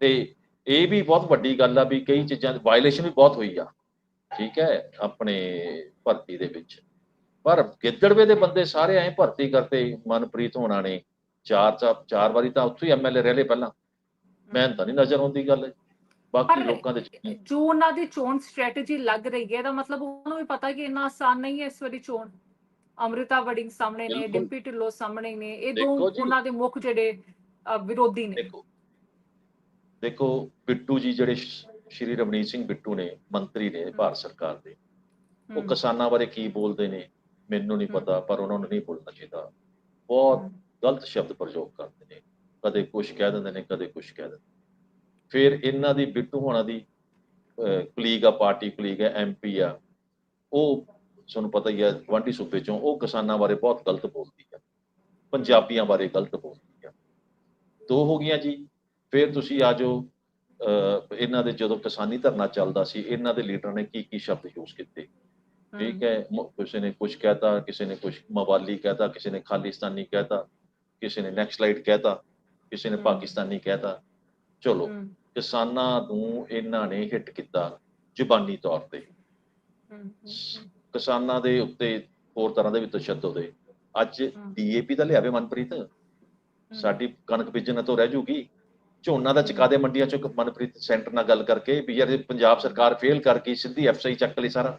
ਤੇ ਇਹ ਵੀ ਬਹੁਤ ਵੱਡੀ ਗੱਲ ਆ ਵੀ ਕਈ ਚੀਜ਼ਾਂ ਦੀ ਵਾਇਲੇਸ਼ਨ ਵੀ ਬਹੁਤ ਹੋਈ ਆ। ਠੀਕ ਹੈ, ਆਪਣੇ ਭਰਤੀ ਦੇ ਵਿੱਚ। ਪਰ ਗਿੱਦੜਵੇ ਦੇ ਬੰਦੇ ਸਾਰੇ ਐਂ ਭਰਤੀ ਕਰਤੇ ਮਨਪ੍ਰੀਤ ਹੋਣਾ ਨੇ। ਚਾਰ ਚਾਰ ਵਾਰੀ ਤਾਂ ਉੱਥੋਂ ਹੀ ਐਮਐਲਏ ਰਹੇ ਪਹਿਲਾਂ। ਮੈਂ ਤਾਂ ਨਹੀਂ ਨਜ਼ਰ ਆਉਂਦੀ ਗੱਲ। ਬਾਕੀ ਲੋਕਾਂ ਦੇ ਜੋ ਉਹਨਾਂ ਦੀ ਚੋਣ ਸਟ੍ਰੈਟਜੀ ਲੱਗ ਰਹੀ ਹੈ ਦਾ ਮਤਲਬ ਉਹਨਾਂ ਨੂੰ ਵੀ ਪਤਾ ਕਿ ਇੰਨਾ ਆਸਾਨ ਨਹੀਂ ਹੈ ਇਸ ਵਾਰੀ ਚੋਣ। ਅੰਮ੍ਰਿਤਾ ਵੜਿੰਗ ਸਾਹਮਣੇ ਨੇ। ਡਿੰਪੀ ਢਿੱਲੋਂ ਸਾਹਮਣੇ ਨੇ ਇਹ ਦੋ। ਉਹਨਾਂ ਦੇ ਮੁੱਖ ਜਿਹੜੇ ਵਿਰੋਧੀ ਨੇ। ਦੇਖੋ। ਬਿੱਟੂ ਜੀ ਜਿਹੜੇ ਸ਼੍ਰੀ ਰਵਨੀਤ ਸਿੰਘ ਬਿੱਟੂ ਨੇ ਮੰਤਰੀ ਨੇ ਭਾਰਤ ਸਰਕਾਰ ਦੇ। ਉਹ ਕਿਸਾਨਾਂ ਬਾਰੇ ਕੀ ਬੋਲਦੇ ਨੇ ਮੈਨੂੰ ਨਹੀਂ। ਪਤਾ ਪਰ ਉਹਨਾਂ ਨੂੰ ਨਹੀਂ ਬੋਲਣਾ ਚਾਹੀਦਾ। ਬਹੁਤ ਗਲਤ ਸ਼ਬਦ ਪ੍ਰਯੋਗ ਕਰਦੇ ਨੇ ਕਦੇ ਕੁਝ ਕਹਿ ਦਿੰਦੇ ਨੇ ਕਦੇ ਕੁਝ ਕਹਿ ਦਿੰਦੇ ਫਿਰ ਇਹਨਾਂ ਦੀ ਬਿੱਟੂ ਹੋਣਾ ਦੀ ਕੁਲੀਗ ਆ ਪਾਰਟੀ ਕੁਲੀਗ ਹੈ ਐਮਪੀ ਆ ਉਹ ਤੁਹਾਨੂੰ ਪਤਾ ਹੀ ਹੈ ਗਵਾਂਢੀ ਸੂਬੇ ਚੋਂ ਉਹ ਕਿਸਾਨਾਂ ਬਾਰੇ ਬਹੁਤ ਗਲਤ ਬੋਲਦੀ ਆ ਪੰਜਾਬੀਆਂ ਬਾਰੇ ਗਲਤ ਬੋਲਦੀ ਆ। ਦੋ ਹੋ ਗਈਆਂ ਜੀ ਫਿਰ ਤੁਸੀਂ ਆ ਅਹ, ਇਹਨਾਂ ਦੇ ਜਦੋਂ ਕਿਸਾਨੀ ਧਰਨਾ ਚੱਲਦਾ ਸੀ ਇਹਨਾਂ ਦੇ ਲੀਡਰਾਂ ਨੇ ਕੀ ਕੀ ਸ਼ਬਦ ਯੂਜ਼ ਕੀਤੇ? ਠੀਕ ਹੈ ਕਿਸੇ ਨੇ ਕੁਝ ਕਹਿਤਾ ਕਿਸੇ ਨੇ ਕੁਝ ਮਵਾਲੀ ਕਹਿਤਾ ਕਿਸੇ ਨੇ ਖਾਲਿਸਤਾਨੀ ਕਹਿਤਾ ਕਿਸੇ ਨੇ ਨੈਕਸਲਾਈਟ ਕਹਿਤਾ ਕਿਸੇ ਨੇ। ਪਾਕਿਸਤਾਨੀ ਕਹਿਤਾ। ਚਲੋ ਕਿਸਾਨਾਂ ਨੂੰ ਇਹਨਾਂ ਨੇ ਹਿੱਟ ਕੀਤਾ ਜ਼ੁਬਾਨੀ ਤੌਰ ਤੇ। ਕਿਸਾਨਾਂ ਦੇ ਉੱਤੇ ਹੋਰ ਤਰ੍ਹਾਂ ਦੇ ਵੀ ਤਸ਼ੱਦਦ ਹੋਏ ਅੱਜ। ਡੀਏਪੀ ਦਾ ਲਿਆਵੇ ਮਨਪ੍ਰੀਤ। ਸਾਡੀ ਕਣਕ ਬੀਜਣ ਤੋਂ ਰਹਿ ਜੂਗੀ। ਝੋਨਾ ਦਾ ਚੁਕਾ ਦੇ ਮੰਡੀਆਂ ਚੋਂ ਮਨਪ੍ਰੀਤ ਸੈਂਟਰ ਨਾਲ ਗੱਲ ਕਰਕੇ ਵੀ ਯਾਰ ਪੰਜਾਬ ਸਰਕਾਰ ਫੇਲ ਕਰ ਗਈ ਸਿੱਧੀ ਐਫਸੀਆਈ ਚੱਕ ਲਈ ਸਾਰਾ।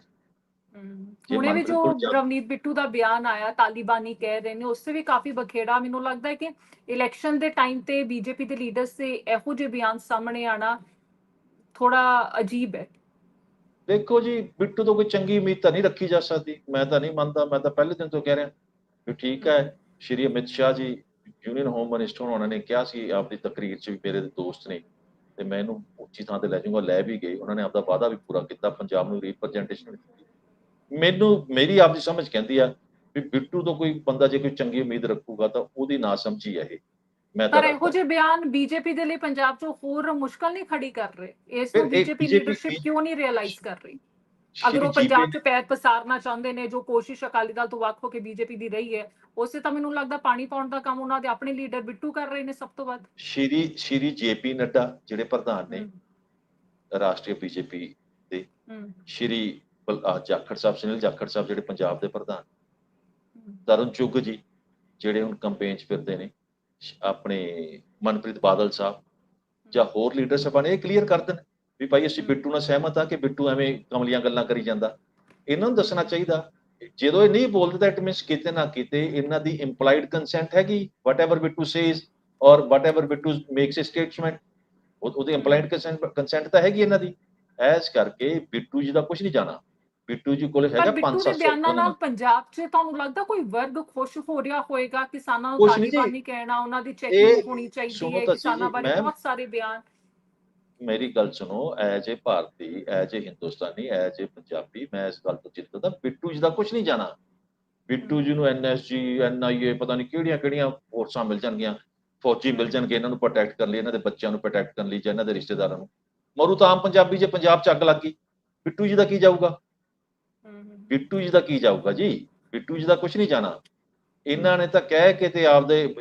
ਹੁਣੇ ਵੀ ਜੋ ਰਵਨੀਤ ਬਿੱਟੂ ਦਾ ਬਿਆਨ ਆਇਆ ਤਾਲਿਬਾਨੀ ਕਹਿ ਰਹੇ ਨੇ ਉਸ ਤੇ ਵੀ ਕਾਫੀ ਬਖੇੜਾ ਮੈਨੂੰ ਲੱਗਦਾ ਹੈ ਕਿ ਇਲੈਕਸ਼ਨ ਦੇ ਟਾਈਮ ਤੇ ਬੀਜੇਪੀ ਦੇ ਲੀਡਰਸ ਦੇ ਇਹੋ ਜਿਹੇ ਬਿਆਨ ਸਾਹਮਣੇ ਆਣਾ ਥੋੜਾ ਅਜੀਬ ਹੈ। ਦੇਖੋ ਜੀ ਬਿੱਟੂ ਤੋਂ ਕੋਈ ਚੰਗੀ ਉਮੀਦ ਤਾਂ ਨਹੀਂ ਰੱਖੀ ਜਾ ਸਕਦੀ। ਮੈਂ ਤਾਂ ਨਹੀਂ ਮੰਨਦਾ ਮੈਂ ਤਾਂ ਪਹਿਲੇ ਦਿਨ ਤੋਂ ਕਹਿ ਰਿਹਾ। ਵੀ ਠੀਕ ਹੈ Shri Amit Shah ji union home minister ਉਹਨਾਂ ਨੇ ਕਿਹਾ ਸੀ ਆਪਣੀ ਤਕਰੀਰ 'ਚ ਵੀ ਮੇਰੇ ਦੋਸਤ ਨੇ। ਤੇ ਮੈਂ ਇਹਨੂੰ ਉੱਚੀ ਥਾਂ ਤੇ ਲੈ ਜਾਊਂਗਾ ਲੈ ਵੀ ਗਏ। ਉਹਨਾਂ ਨੇ ਆਪਦਾ ਵਾਅਦਾ ਵੀ ਪੂਰਾ ਕੀਤਾ ਪੰਜਾਬ ਨੂੰ ਰਿਪਰੈਜ਼ੈਂਟੇਸ਼ਨ ਦਿੱਤੀ ਮੈਨੂੰ ਮੇਰੀ ਆਪਦੀ ਸਮਝ ਕਹਿੰਦੀ ਆ ਵੀ ਬਿੱਟੂ ਤੋਂ ਕੋਈ ਬੰਦਾ ਜੇ ਕੋਈ ਚੰਗੀ ਉਮੀਦ ਰੱਖੂਗਾ ਤਾਂ ਉਹਦੀ ਨਾ ਸਮਝੀ ਹੈ ਇਹ। ਮੈਂ ਤਾਂ ਪਰ ਇਹੋ ਜਿਹੇ ਬਿਆਨ ਬੀਜੇਪੀ ਦੇ ਲਈ ਪੰਜਾਬ 'ਚ ਹੋਰ ਮੁਸ਼ਕਲ ਨਹੀਂ ਖੜੀ ਕਰ ਰਹੇ। ਇਸ ਨੂੰ ਬੀਜੇਪੀ ਲੀਡਰਸ਼ਿਪ ਕਿਉਂ ਨਹੀਂ ਰਿਅਲਾਈਜ਼ ਕਰ ਰਹੀ? ਅਗਰ ਉਹ ਪੰਜਾਬ 'ਚ ਪੈਰ ਪਸਾਰਨਾ ਚਾਹੁੰਦੇ ਨੇ ਜੋ ਕੋਸ਼ਿਸ਼ ਅਕਾਲੀ ਦਲ ਤੋਂ ਵੱਖ ਹੋ ਕੇ ਬੀਜੇਪੀ ਦੀ ਰਹੀ ਹੈ ਉਸੇ ਤਾਂ ਮੈਨੂੰ ਲੱਗਦਾ ਪਾਣੀ ਪਾਉਣ ਦਾ ਕੰਮ ਉਹਨਾਂ ਦੇ ਆਪਣੇ ਲੀਡਰ ਬਿੱਟੂ ਕਰ ਰਹੇ ਨੇ ਸਭ ਤੋਂ ਵੱਧ। ਸ਼੍ਰੀ ਸ਼੍ਰੀ ਜੇਪੀ ਨੱਡਾ ਜਿਹੜੇ ਪ੍ਰਧਾਨ ਨੇ ਰਾਸ਼ਟਰੀ ਬੀਜੇਪੀ ਹਮ, ਸ਼੍ਰੀ ਜਾਖੜ ਸਾਹਿਬ ਸੁਨੀਲ ਜਾਖੜ ਸਾਹਿਬ ਜਿਹੜੇ ਪੰਜਾਬ ਦੇ ਪ੍ਰਧਾਨ। ਹਮ, ਤਰੁਣ ਚੁੱਗ ਜੀ ਜਿਹੜੇ ਹੁਣ ਕੰਪੇਨ 'ਚ ਫਿਰਦੇ ਨੇ ਆਪਣੇ ਮਨਪ੍ਰੀਤ ਬਾਦਲ ਸਾਹਿਬ ਜਾਂ ਹੋਰ ਲੀਡਰ ਸਾਹਿਬਾਨ ਇਹ ਕਲੀਅਰ ਕਰ ਦੇਣ ਵੀ ਭਾਈ ਅਸੀਂ ਬਿੱਟੂ ਨਾਲ ਸਹਿਮਤ ਆ ਕਿ ਬਿੱਟੂ ਐਵੇਂ ਕਮਲੀਆਂ ਗੱਲਾਂ ਕਰੀ ਜਾਂਦਾ। ਇਹਨਾਂ ਨੂੰ ਦੱਸਣਾ ਚਾਹੀਦਾ ਜਦੋਂ ਇਹ ਨਹੀਂ ਬੋਲਦੇ ਤਾਂ ਇਟ ਮੀਨਸ ਕਿਤੇ ਨਾ ਕਿਤੇ ਇਹਨਾਂ ਦੀ ਇੰਪਲਾਈਡ ਕੰਸੈਂਟ ਹੈਗੀ whatever Bittu says or whatever Bittu makes a statement ਉਹਦੀ ਇੰਪਲਾਈਡ ਕੰਸੈਂਟ ਤਾਂ ਹੈਗੀ ਇਹਨਾਂ ਦੀ। ਐਸ ਕਰਕੇ ਬਿੱਟੂ ਜੀ ਦਾ ਕੁਝ ਨਹੀਂ ਜਾਣਾ। ਬਿੱਟੂ ਜੀ ਕੋਲ ਹੈਗਾ ਬਿੱਟੂ 5 ਦੇ 7 ਬਿਆਨਾਂ ਨਾਲ ਪੰਜਾਬ 'ਚ ਤੁਹਾਨੂੰ ਲੱਗਦਾ ਕੋਈ ਵਰਗ ਖੁਸ਼ ਹੋ ਰਿਹਾ ਹੋਏਗਾ? ਕਿਸਾਨਾਂ ਨੂੰ। ਤਾਲਿਬਾਨੀ ਕਹਿਣਾ ਉਹਨਾਂ ਦੀ ਚੈਕਿੰਗ ਹੋਣੀ ਚਾਹੀਦੀ ਹੈ ਕਿਸਾਨਾਂ ਬਾਰੇ ਬਹੁਤ ਸਾਰੇ ਬਿਆਨ। ਮੇਰੀ ਗੱਲ ਸੁਣੋ as a Bharati as a Hindustani as a Punjabi ਮੈਂ ਇਸ ਗੱਲ ਤੋਂ ਚਿੰਤਤ ਹਾਂ ਬਿੱਟੂ ਜੀ ਦਾ ਕੁਝ ਨਹੀਂ ਜਾਣਾ। ਬਿੱਟੂ ਜੀ ਨੂੰ ਐਨਐਸਜੀ ਐਨਆਈਏ ਪਤਾ ਨਹੀਂ ਕਿਹੜੀਆਂ ਕਿਹੜੀਆਂ ਫੋਰਸਾਂ ਮਿਲ ਜਾਣਗੀਆਂ। ਫੌਜੀ ਮਿਲ ਜਾਣਗੇ ਇਹਨਾਂ ਨੂੰ ਪ੍ਰੋਟੈਕਟ ਕਰਨ ਲਈ ਇਹਨਾਂ ਦੇ ਬੱਚਿਆਂ ਨੂੰ ਪ੍ਰੋਟੈਕਟ ਕਰਨ ਲਈ ਜਾਂ ਇਹਨਾਂ ਦੇ ਰਿਸ਼ਤੇਦਾਰਾਂ ਨੂੰ। ਮਰੂ ਤਾਂ ਆਮ ਪੰਜਾਬੀ ਜੇ ਪੰਜਾਬ ਚ ਅੱਗ ਲੱਗ ਗਈ। ਬਿੱਟੂ ਜੀ ਦਾ ਕੀ ਜਾਊਗਾ? ਬਿੱਟੂ ਜੀ ਦਾ ਕੀ ਜਾਊਗਾ ਜੀ? ਬਿੱਟੂ ਜੀ ਦਾ ਕੁਝ ਨਹੀਂ ਜਾਣਾ। ਇਹਨਾਂ ਨੇ ਤਾਂ ਕਹਿ ਕੇ ਤੇ ਆਪਦੇ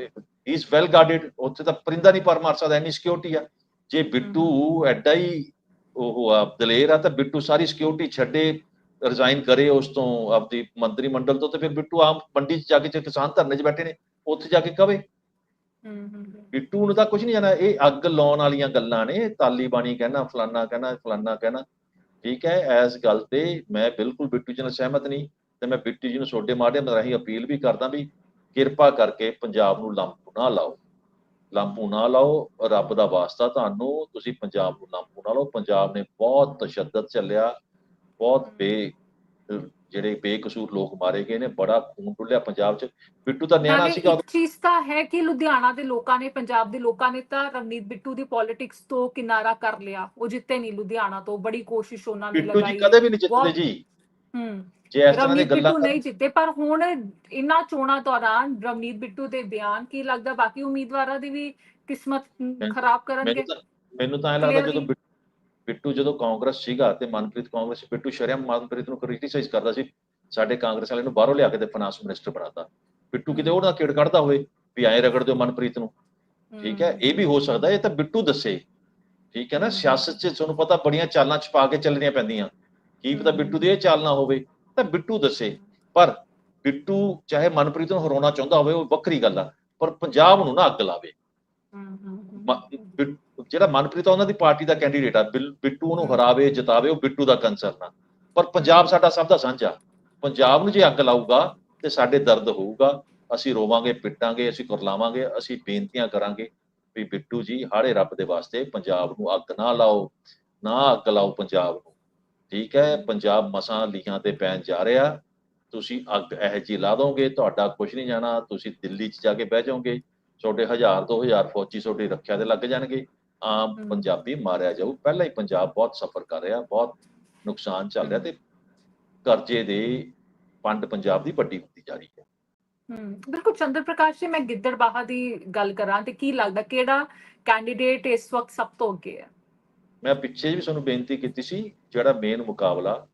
ਇਸ ਵੈਲ ਗਾਰਡਡ ਉੱਥੇ ਤਾਂ ਪਰਿੰਦਾ ਨਹੀਂ ਪਰ ਮਾਰ ਸਕਦਾ ਇੰਨੀ ਸਿਕਿਉਰਿਟੀ ਆ। ਜੇ ਬਿੱਟੂ ਐਡਾ ਹੀ ਉਹ ਆ ਦਲੇਰ ਆ ਤਾਂ ਬਿੱਟੂ ਸਾਰੀ ਸਿਕਿਉਰਿਟੀ ਛੱਡੇ ਰਿਜ਼ਾਈਨ ਕਰੇ ਉਸ ਤੋਂ ਆਪਦੀ ਮੰਤਰੀ ਮੰਡਲ ਤੋਂ ਤੇ ਫਿਰ ਬਿੱਟੂ ਆਮ ਮੰਡੀ 'ਚ ਜਾ ਕੇ ਜੇ ਕਿਸਾਨ ਧਰਨੇ 'ਚ ਬੈਠੇ ਨੇ ਉੱਥੇ ਜਾ ਕੇ ਕਵੇ। ਬਿੱਟੂ ਨੂੰ ਤਾਂ ਕੁਝ ਨਹੀਂ ਜਾਣਾ। ਇਹ ਅੱਗ ਲਾਉਣ ਵਾਲੀਆਂ ਗੱਲਾਂ ਨੇ। ਤਾਲੀਬਾਨੀ ਕਹਿਣਾ ਫਲਾਨਾ ਕਹਿਣਾ ਫਲਾਨਾ ਕਹਿਣਾ। ਠੀਕ ਹੈ, ਇਸ ਗੱਲ ਤੇ ਮੈਂ ਬਿਲਕੁਲ ਬਿੱਟੂ ਜੀ ਨਾਲ ਸਹਿਮਤ ਨਹੀਂ ਤੇ ਮੈਂ ਬਿੱਟੂ ਜੀ ਨੂੰ ਛੋਡੇ ਮਾਧਿਅਮ ਰਾਹੀਂ ਅਪੀਲ ਵੀ ਕਰਦਾ ਵੀ ਕਿਰਪਾ ਕਰਕੇ ਪੰਜਾਬ ਨੂੰ ਲੰਪੂ ਨਾ ਲਾਓ। ਲੰਪੂ ਨਾ ਲਾਓ, ਰੱਬ ਦਾ ਵਾਸਤਾ ਤੁਹਾਨੂੰ, ਤੁਸੀਂ ਪੰਜਾਬ ਨੂੰ ਲੰਪੂ ਨਾ ਲਾਓ। ਪੰਜਾਬ ਨੇ ਬਹੁਤ ਤਸ਼ੱਦਦ ਚੱਲਿਆ, ਬਹੁਤ ਬੇ ਜਿਹੜੇ ਬੇਕਸੂਰ ਲੋਕ ਮਾਰੇ ਗਏ ਨੇ ਬੜਾ ਖੂਨ ਡੁੱਲਿਆ ਪੰਜਾਬ 'ਚ। ਬਿੱਟੂ ਤਾਂ ਨਿਆਣਾ ਸੀਗਾ ਚੀਜ਼ ਤਾਂ ਹੈ ਕਿ ਲੁਧਿਆਣਾ ਦੇ ਲੋਕਾਂ ਨੇ ਪੰਜਾਬ ਦੇ ਲੋਕਾਂ ਨੇ ਤਾਂ ਰਵਨੀਤ ਬਿੱਟੂ ਦੀ ਪੋਲਿਟਿਕਸ ਤੋਂ ਕਿਨਾਰਾ ਕਰ ਲਿਆ। ਉਹ ਜਿੱਤੇ ਨਹੀਂ ਲੁਧਿਆਣਾ ਤੋਂ ਬੜੀ ਕੋਸ਼ਿਸ਼ ਉਹਨਾਂ ਨੇ ਬਿੱਟੂ ਜੀ ਲਗਾਈ। ਕਦੇ ਵੀ ਨਹੀਂ ਜਿੱਤਦੇ ਜੀ। ਹਮ ਜੇ ਇਸ ਤਰ੍ਹਾਂ ਦੀ ਗੱਲਾਂ ਬਿੱਟੂ ਨਹੀਂ ਜਿੱਤੇ ਪਰ ਹੁਣ ਇਨ੍ਹਾਂ ਚੋਣਾਂ ਦੌਰਾਨ ਰਵਨੀਤ ਬਿੱਟੂ ਦੇ ਬਿਆਨ ਕੀ ਲੱਗਦਾ ਬਾਕੀ ਉਮੀਦਵਾਰਾਂ ਦੀ ਵੀ ਕਿਸਮਤ ਖਰਾਬ ਕਰਨਗੇ? ਮੈਨੂੰ ਤਾਂ ਐ ਲੱਗਦਾ ਜਦੋਂ ਬਿੱਟ- ਬਿੱਟੂ ਜਦੋਂ ਕਾਂਗਰਸ ਸੀਗਾ ਤੇ ਮਨਪ੍ਰੀਤ ਕਾਂਗਰਸ ਬਿੱਟੂ ਸ਼ਰਿਆਮ ਮਨਪ੍ਰੀਤ ਨੂੰ ਕ੍ਰਿਟਿਸਾਈਜ਼ ਕਰਦਾ ਸੀ ਸਾਡੇ ਕਾਂਗਰਸ ਵਾਲੇ ਨੂੰ ਬਾਹਰੋਂ ਲਿਆ ਕੇ ਤੇ ਫਾਈਨਾਂਸ ਮਿਨਿਸਟਰ ਬਣਾਤਾ। ਬਿੱਟੂ ਕਿਤੇ ਉਹਦਾ ਕਿੜ ਕੱਢਦਾ ਹੋਵੇ ਵੀ ਐਂ ਰਗੜ ਦਿਓ ਮਨਪ੍ਰੀਤ ਨੂੰ। ਠੀਕ ਹੈ ਇਹ ਵੀ ਹੋ ਸਕਦਾ ਇਹ ਤਾਂ ਬਿੱਟੂ ਦੱਸੇ। ਠੀਕ ਹੈ ਨਾ। ਸਿਆਸਤ 'ਚ ਤੁਹਾਨੂੰ ਪਤਾ ਬੜੀਆਂ ਚਾਲਾਂ ਛਪਾ ਕੇ ਚੱਲਣੀਆਂ ਪੈਂਦੀਆਂ। ਕੀ ਪਤਾ। ਬਿੱਟੂ ਦੀ ਇਹ ਚਾਲ ਨਾ ਹੋਵੇ ਤਾਂ ਬਿੱਟੂ ਦੱਸੇ। ਪਰ ਬਿੱਟੂ ਚਾਹੇ ਮਨਪ੍ਰੀਤ ਨੂੰ ਹਰਾਉਣਾ ਚਾਹੁੰਦਾ ਹੋਵੇ ਉਹ ਵੱਖਰੀ ਗੱਲ ਆ। ਪਰ ਪੰਜਾਬ ਨੂੰ ਨਾ ਅੱਗ ਲਾਵੇ। ਜਿਹੜਾ ਮਨਪ੍ਰੀਤ ਆ, ਉਹਨਾਂ ਦੀ ਪਾਰਟੀ ਦਾ ਕੈਂਡੀਡੇਟ ਆ, ਬਿਲ- ਬਿੱਟੂ ਨੂੰ ਹਰਾਵੇ, ਜਿਤਾਵੇ, ਉਹ ਬਿੱਟੂ ਦਾ ਕੰਸਰਨ ਆ। ਪਰ ਪੰਜਾਬ ਸਾਡਾ ਸਭ ਦਾ ਸਾਂਝਾ। ਪੰਜਾਬ ਨੂੰ ਜੇ ਅੱਗ ਲਾਊਗਾ ਤੇ ਸਾਡੇ ਦਰਦ ਹੋਊਗਾ, ਅਸੀਂ ਰੋਵਾਂਗੇ, ਪਿੱਟਾਂਗੇ, ਅਸੀਂ ਕੁਰਲਾਵਾਂਗੇ, ਅਸੀਂ ਬੇਨਤੀਆਂ ਕਰਾਂਗੇ ਵੀ ਬਿੱਟੂ ਜੀ, ਹਾੜੇ ਰੱਬ ਦੇ ਵਾਸਤੇ ਪੰਜਾਬ ਨੂੰ ਅੱਗ ਨਾ ਲਾਓ, ਨਾ ਅੱਗ ਲਾਓ ਪੰਜਾਬ ਨੂੰ। ਠੀਕ ਹੈ, ਪੰਜਾਬ ਮਸਾਂ ਲੀਹਾਂ ਤੇ ਪੈਣ ਜਾ ਰਿਹਾ। ਤੁਸੀਂ ਅੱਗ ਇਹ ਜੀ ਲਾ ਦੋਗੇ, ਤੁਹਾਡਾ ਕੁਝ ਨਹੀਂ ਜਾਣਾ, ਤੁਸੀਂ ਦਿੱਲੀ 'ਚ ਜਾ ਕੇ ਬਹਿ ਜਾਓਗੇ, ਤੁਹਾਡੇ ਹਜ਼ਾਰ, ਦੋ ਹਜ਼ਾਰ ਫੌਜੀ ਤੁਹਾਡੀ ਰੱਖਿਆ ਤੇ ਲੱਗ ਜਾਣਗੇ। ਆਮ। ਪੰਜਾਬੀ ਮਾਰਿਆ ਜਾਊ ਪਹਿਲਾਂ ਹੀ ਪੰਜਾਬ ਬਹੁਤ ਸਫਰ ਕਰ ਰਿਹਾ ਬਹੁਤ ਨੁਕਸਾਨ ਚੱਲ ਰਿਹਾ ਤੇ ਕਰਜ਼ੇ ਦੇ ਪੰਡ ਪੰਜਾਬ ਦੀ ਵੱਡੀ ਹੁੰਦੀ ਜਾ ਰਹੀ ਹੈ ਹਮ ਬਿਲਕੁਲ ਚੰਦਰ ਪ੍ਰਕਾਸ਼ ਜੀ ਮੈਂ ਗਿੱਦੜਬਾਹਾ ਦੀ ਗੱਲ ਕਰਾਂ ਤੇ ਕੀ ਲੱਗਦਾ ਕਿਹੜਾ ਕੈਂਡੀਡੇਟ ਇਸ ਵਕਤ ਸਭ ਤੋਂ ਅੱਗੇ ਹੈ ਮੈਂ ਪਿੱਛੇ ਵੀ ਤੁਹਾਨੂੰ ਬੇਨਤੀ ਕੀਤੀ ਸੀ ਜਿਹੜਾ ਮੇਨ ਮੁਕਾਬਲਾ